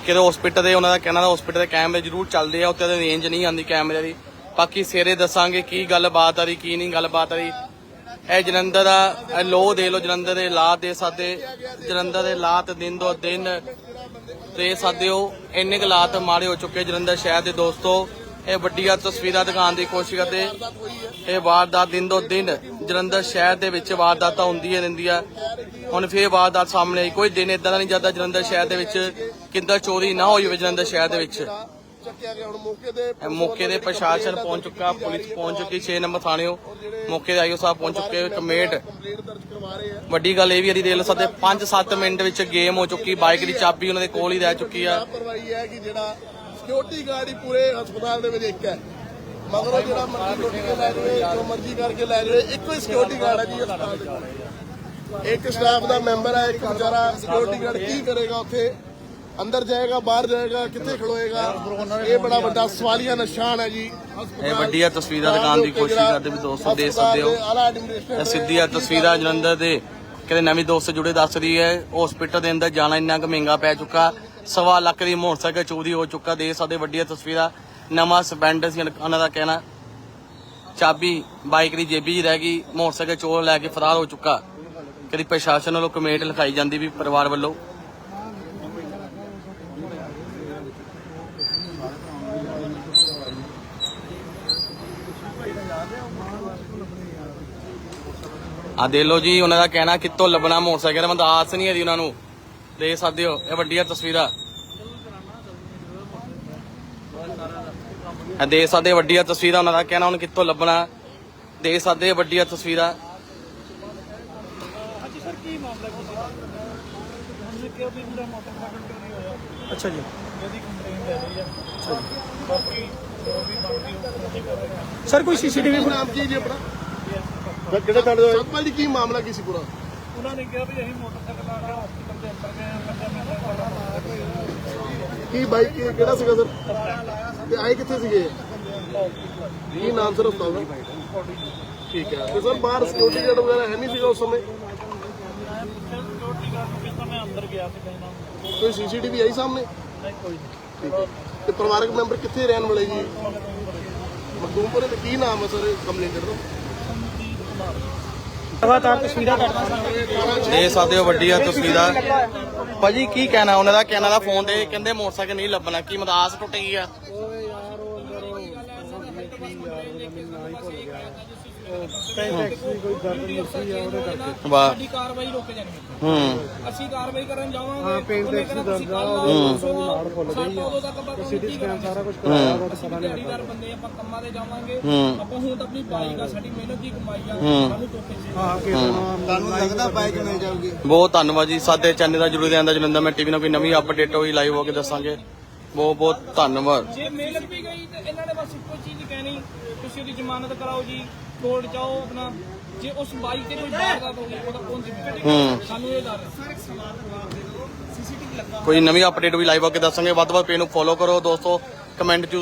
ਕਿਤੇ ਹਸਪੀਟਲ ਦੇ ਉਹਨਾਂ ਦਾ ਕਹਿਣਾ ਦਾ ਹਸਪੀਟਲ ਦੇ ਕੈਮਰੇ ਜ਼ਰੂਰ ਚੱਲਦੇ ਆ ਉੱਤੇ ਰੇਂਜ ਨਹੀਂ ਆਉਂਦੀ ਕੈਮਰੇ ਦੀ। ਬਾਕੀ ਸਵੇਰੇ ਦੱਸਾਂਗੇ ਕੀ ਗੱਲਬਾਤ ਆ ਰਹੀ, ਕੀ ਨਹੀਂ ਗੱਲਬਾਤ ਆ ਰਹੀ। ਇਹ ਜਲੰਧਰ ਦਾ ਲੋ ਦੇ ਲੋ ਜਲੰਧਰ ਦੇ ਲਾਤ ਦੇ ਸਾਦੇ, ਜਲੰਧਰ ਦੇ ਲਾਤ ਦਿਨ ਦੋ ਦਿਨ ਦੇ ਸਕਦੇ ਇੰਨੇ ਕੁ ਲਾਤ ਮਾੜੇ ਹੋ ਚੁੱਕੇ ਜਲੰਧਰ ਸ਼ਹਿਰ ਦੇ ਦੋਸਤੋ। ਇਹ ਵੱਡੀਆਂ ਤਸਵੀਰਾਂ ਦਿਖਾਉਣ ਦੀ ਕੋਸ਼ਿਸ਼ ਕਰਦੇ। ਇਹ ਵਾਰਦਾਤ ਦਿਨ ਦੋ ਦਿਨ ਜਲੰਧਰ ਸ਼ਹਿਰ ਦੇ ਵਿੱਚ ਵਾਰਦਾਤਾਂ ਹੁੰਦੀਆਂ ਰਹਿੰਦੀਆਂ। ਹੁਣ ਫੇਰ ਵਾਰਦਾਤ ਸਾਹਮਣੇ ਆਈ। ਕੋਈ ਦਿਨ ਇਦਾਂ ਦਾ ਨਹੀਂ ਜਾਂਦਾ ਜਲੰਧਰ ਸ਼ਹਿਰ ਦੇ ਵਿੱਚ। ਕਿੰਦਾ ਚੋਰੀ ਨਾ ਹੋਈ ਹੋਵੇ ਜਲੰਧਰ ਸ਼ਹਿਰ ਦੇ ਵਿੱਚ। ਚੱਕਿਆ ਗਿਆ ਹੁਣ ਮੌਕੇ ਦੇ ਇਹ ਮੌਕੇ ਦੇ ਪ੍ਰਸ਼ਾਸਨ ਪਹੁੰਚ ਚੁੱਕਾ ਪੁਲਿਸ ਪਹੁੰਚ ਚੁੱਕੀ 6 ਨੰਬਰ ਥਾਣਿਓ ਮੌਕੇ ਦੇ ਆਈਓ ਸਾਹਿਬ ਪਹੁੰਚ ਚੁੱਕੇ ਕਮੇਟ ਕੰਪਲੇਂਟ ਦਰਜ ਕਰਵਾ ਰਹੇ ਆ ਵੱਡੀ ਗੱਲ ਇਹ ਵੀ ਦੀ ਦੇਖ ਲਓ ਸਾਡੇ 5-7 ਮਿੰਟ ਵਿੱਚ ਗੇਮ ਹੋ ਚੁੱਕੀ ਬਾਈਕ ਦੀ ਚਾਬੀ ਉਹਨਾਂ ਦੇ ਕੋਲ ਹੀ ਰਹਿ ਚੁੱਕੀ ਆ। ਲਾਪਰਵਾਹੀ ਹੈ ਕਿ ਜਿਹੜਾ ਸਿਕਿਉਰਿਟੀ ਗਾਰਡ ਹੀ ਪੂਰੇ ਹਸਪਤਾਲ ਦੇ ਵਿੱਚ ਇੱਕ ਹੈ। ਮਗਰੋਂ ਜਿਹੜਾ ਮਰਜ਼ੀ ਲੁੱਟ ਕੇ ਲੈ ਜਾਵੇ ਜੋ ਮਰਜ਼ੀ ਕਰਕੇ ਲੈ ਜਾਵੇ ਇੱਕੋ ਹੀ ਸਿਕਿਉਰਿਟੀ ਗਾਰਡ ਹੈ ਜੀ ਹਸਪਤਾਲ ਦੇ ਵਿੱਚ। ਇੱਕ ਸਟਾਫ ਦਾ ਮੈਂਬਰ ਹੈ ਇੱਕ ਵਿਚਾਰਾ ਸਿਕਿਉਰਿਟੀ ਗਾਰਡ ਕੀ ਕਰੇਗਾ ਉੱਥੇ? ਅੰਦਰ ਜਾਏਗਾ ਬਾਹਰ ਜਾਏਗਾ ਕਿੱਥੇ ਖਲੋਏਗਾ? ਇਹ ਬੜਾ ਵੱਡਾ ਸਵਾਲੀਆ ਨਿਸ਼ਾਨ ਹੈ ਜੀ। ਇਹ ਵੱਡੀਆਂ ਤਸਵੀਰਾਂ ਦਿਖਾਉਣ ਦੀ ਕੋਸ਼ਿਸ਼ ਕਰਦੇ ਵੀ ਦੋਸਤੋ ਦੇਖ ਸਕਦੇ ਹੋ। ਇਹ ਸਿੱਧੀਆਂ ਤਸਵੀਰਾਂ ਜਲੰਧਰ ਦੇ ਕਿਤੇ ਨਵੀਂ ਦੋਸਤ ਜੁੜੇ ਦੱਸ ਰਹੀ ਹੈ ਹਸਪੀਟਲ ਦੇ ਅੰਦਰ ਜਾਣਾ ਇੰਨਾ ਕੁ ਮਹਿੰਗਾ ਪੈ ਚੁੱਕਾ ਸਵਾ ਲੱਖ ਦੀ ਮੋਟਰਸਾਈਕਲ ਚੋਰੀ ਹੋ ਚੁੱਕਾ ਦੇ ਸਕਦੇ ਵੱਡੀਆਂ ਤਸਵੀਰਾਂ ਨਵਾਂ ਸਪੈਂਡ ਸੀ ਉਹਨਾਂ ਦਾ ਕਹਿਣਾ। ਚਾਬੀ ਬਾਈਕ ਦੀ ਜੇਬੀ 'ਚ ਰਹਿ ਗਈ ਮੋਟਰਸਾਈਕਲ ਚੋਰ ਲੈ ਕੇ ਫਰਾਰ ਹੋ ਚੁੱਕਾ। ਕਦੀ ਪ੍ਰਸ਼ਾਸਨ ਵੱਲੋਂ ਕਮੇਟ ਲਿਖਾਈ ਜਾਂਦੀ ਵੀ ਪਰਿਵਾਰ ਵੱਲੋਂ। ਆ ਦੇ ਲੋ ਜੀ ਉਹਨਾਂ ਦਾ ਕਹਿਣਾ ਕਿੱਥੋਂ ਲੱਭਣਾ ਮੋਟਰਸਾਈਕਲ ਮੈਂ ਤਾਂ ਆਸ ਨਹੀਂ ਹੈ ਜੀ ਉਹਨਾਂ ਨੂੰ। ਦੇ ਸਕਦੇ ਹੋ ਇਹ ਵੱਡੀਆਂ ਤਸਵੀਰਾਂ। ਇਹ ਦੇ ਸਕਦੇ ਵੱਡੀਆਂ ਤਸਵੀਰਾਂ ਉਹਨਾਂ ਦਾ ਕਹਿਣਾ ਹੁਣ ਕਿੱਥੋਂ ਲੱਭਣਾ। ਦੇ ਸਕਦੇ ਵੱਡੀਆਂ ਤਸਵੀਰਾਂ। ਅੱਛਾ ਜੀ। ਸਰ ਕੋਈ ਸੀਸੀਟੀਵੀ ਨਾਮ ਕੀ ਜੀ ਆਪਣਾ? ਕਿਹੜੇ ਤੁਹਾਡੇ ਸਤਪਾਲ ਜੀ ਕੀ ਮਾਮਲਾ ਕੀ ਸੀ ਪੂਰਾ? ਉਹਨਾਂ ਨੇ ਕਿਹਾ ਵੀ ਅਸੀਂ ਮੋਟਰਸਾਈਕਲ ਆ ਕੇ ਹਸਪੀਟਲ ਦੇ ਅੰਦਰ ਗਏ ਕੀ ਬਾਈਕ ਕੀ- ਕਿਹੜਾ ਸੀਗਾ ਸਰ? ਤੇ ਆਏ ਕਿੱਥੇ ਸੀਗੇ? ਕੀ ਨਾਮ ਸਰ ਹਸਪਤਾਲ ਦਾ ਠੀਕ ਹੈ। ਤੇ ਸਰ ਬਾਹਰ ਸਿਕਿਉਰਿਟੀ ਗਾਰਡ ਵਗੈਰਾ ਹੈ ਨਹੀਂ ਸੀਗਾ ਉਸ ਸਮੇਂ? ਮੈਂ ਅੰਦਰ ਗਿਆ ਸੀ ਕਹਿੰਦਾ। ਕੋਈ ਸੀਸੀਟੀਵੀ ਆਈ ਸਾਹਮਣੇ? ਨਹੀਂ ਕੋਈ ਠੀਕ ਹੈ। ਤੇ ਪਰਿਵਾਰਕ ਮੈਂਬਰ ਕਿੱਥੇ ਰਹਿਣ ਵਾਲੇ ਜੀ? ਮਖਦੂਮਪੁਰੇ ਤੇ ਕੀ ਨਾਮ ਹੈ ਸਰ ਕੰਪਲੇਂਟਰ ਦਾ ਲਗਾਤਾਰ ਤਸਵੀਰਾਂ ਕੱਢਦਾ ਸਾਨੂੰ ਦੇਖ ਸਕਦੇ ਹੋ ਵੱਡੀਆਂ ਤਸਵੀਰਾਂ। ਭਾਜੀ, ਕੀ ਕਹਿਣਾ? ਉਹਨਾਂ ਦਾ ਕਹਿਣਾ ਦਾ ਫੋਨ ਤੇ ਕਹਿੰਦੇ ਮੋਟਰਸਾਈਕਲ ਨਹੀਂ ਲੱਭਣਾ। ਕੀ ਮਦਾਸ ਟੁੱਟ ਗਈ ਆ? ਵਾਹ ਸਾਡੀ ਕਾਰਵਾਈ ਰੁਕ ਜਾਣੀ ਹੈ। ਹੂੰ। ਅਸੀਂ ਕਾਰਵਾਈ ਕਰਨ ਜਾਵਾਂਗੇ ਹਾਂ, ਪੇਜ ਉਹਨੇ ਤੇ ਕਹਿਣਾ ਤੁਸੀਂ ਕੱਲ੍ਹ ਦਰਜਾ, ਆਓ, ਹੂੰ। ਪਰਸੋਂ ਆਓ, ਸਾਡਾ ਉਦੋਂ ਤੱਕ ਆਪਾਂ ਸਿਟੀ ਕੀ ਸਕੈਨ ਕਰਾਂਗੇ? ਸਾਰਾ ਕੁਝ ਕਰਾਇਆ ਉਹਦਾ ਤਾਂ ਪਤਾ ਨਹੀਂ ਦਿਹਾੜੀਦਾਰ ਬੰਦੇ ਆਪਾਂ ਕੰਮਾਂ ਤੇ ਜਾਵਾਂਗੇ। ਹੂੰ। ਆਪਾਂ ਹੁਣ ਤਾਂ ਆਪਣੀ ਬਾਈਕ ਆ ਸਾਡੀ ਮਿਹਨਤ ਦੀ ਕਮਾਈ ਆ ਹੂੰ। ਸਾਨੂੰ ਧੋਖੇ ਸੇ ਹਾਂ ਕਿ ਤੁਹਾਨੂੰ ਲੱਗਦਾ ਬਾਈਕ ਮਿਲ ਜਾਊਗੀ ਬਹੁਤ ਧੰਨਵਾਦ ਜੀ ਸਾਡੇ ਚੈਨਲ ਦਾ ਜਰੂਰ ਆਂਦਾ ਜਲੰਧਰ ਮੈਂ ਟੀਵੀ ਨਾਲ ਕੋਈ ਨਵੀਂ ਅਪਡੇਟ ਹੋਈ ਲਾਈਵ ਹੋ ਕੇ ਦੱਸਾਂਗੇ। ਬਹੁਤ ਬਹੁਤ ਧੰਨਵਾਦ। ਜੇ ਮਿਲ ਵੀ ਗਈ ਤੇ ਇਹਨਾਂ ਨੇ ਬਸ ਇੱਕੋ ਚੀਜ਼ ਕਹਿਣੀ ਤੁਸੀਂ ਉਹਦੀ ਜ਼ਮਾਨਤ ਕਰਾਓ ਜੀ। ਕੋਰਟ ਜਾਓ ਆਪਣਾ। ਜੇ ਉਸ ਬਾਈਕ ਤੇ ਕੋਈ ਵਾਰਦਾਤ ਹੋ ਗਈ ਉਹਦਾ ਕੌਣ ਜ਼ਿੰਮੇਵਾਰ ਹੂੰ। ਸਾਨੂੰ ਇਹ ਡਰ ਹੈ। ਕੋਈ ਨਵੀਂ ਅਪਡੇਟ ਵੀ ਲਾਈਵ ਹੋ ਕੇ ਦੱਸਾਂਗੇ। ਵੱਧ ਤੋਂ ਵੱਧ ਪੇਜ ਨੂੰ ਫੋਲੋ ਕਰੋ ਦੋਸਤੋ। ਕਮੈਂਟ ਚ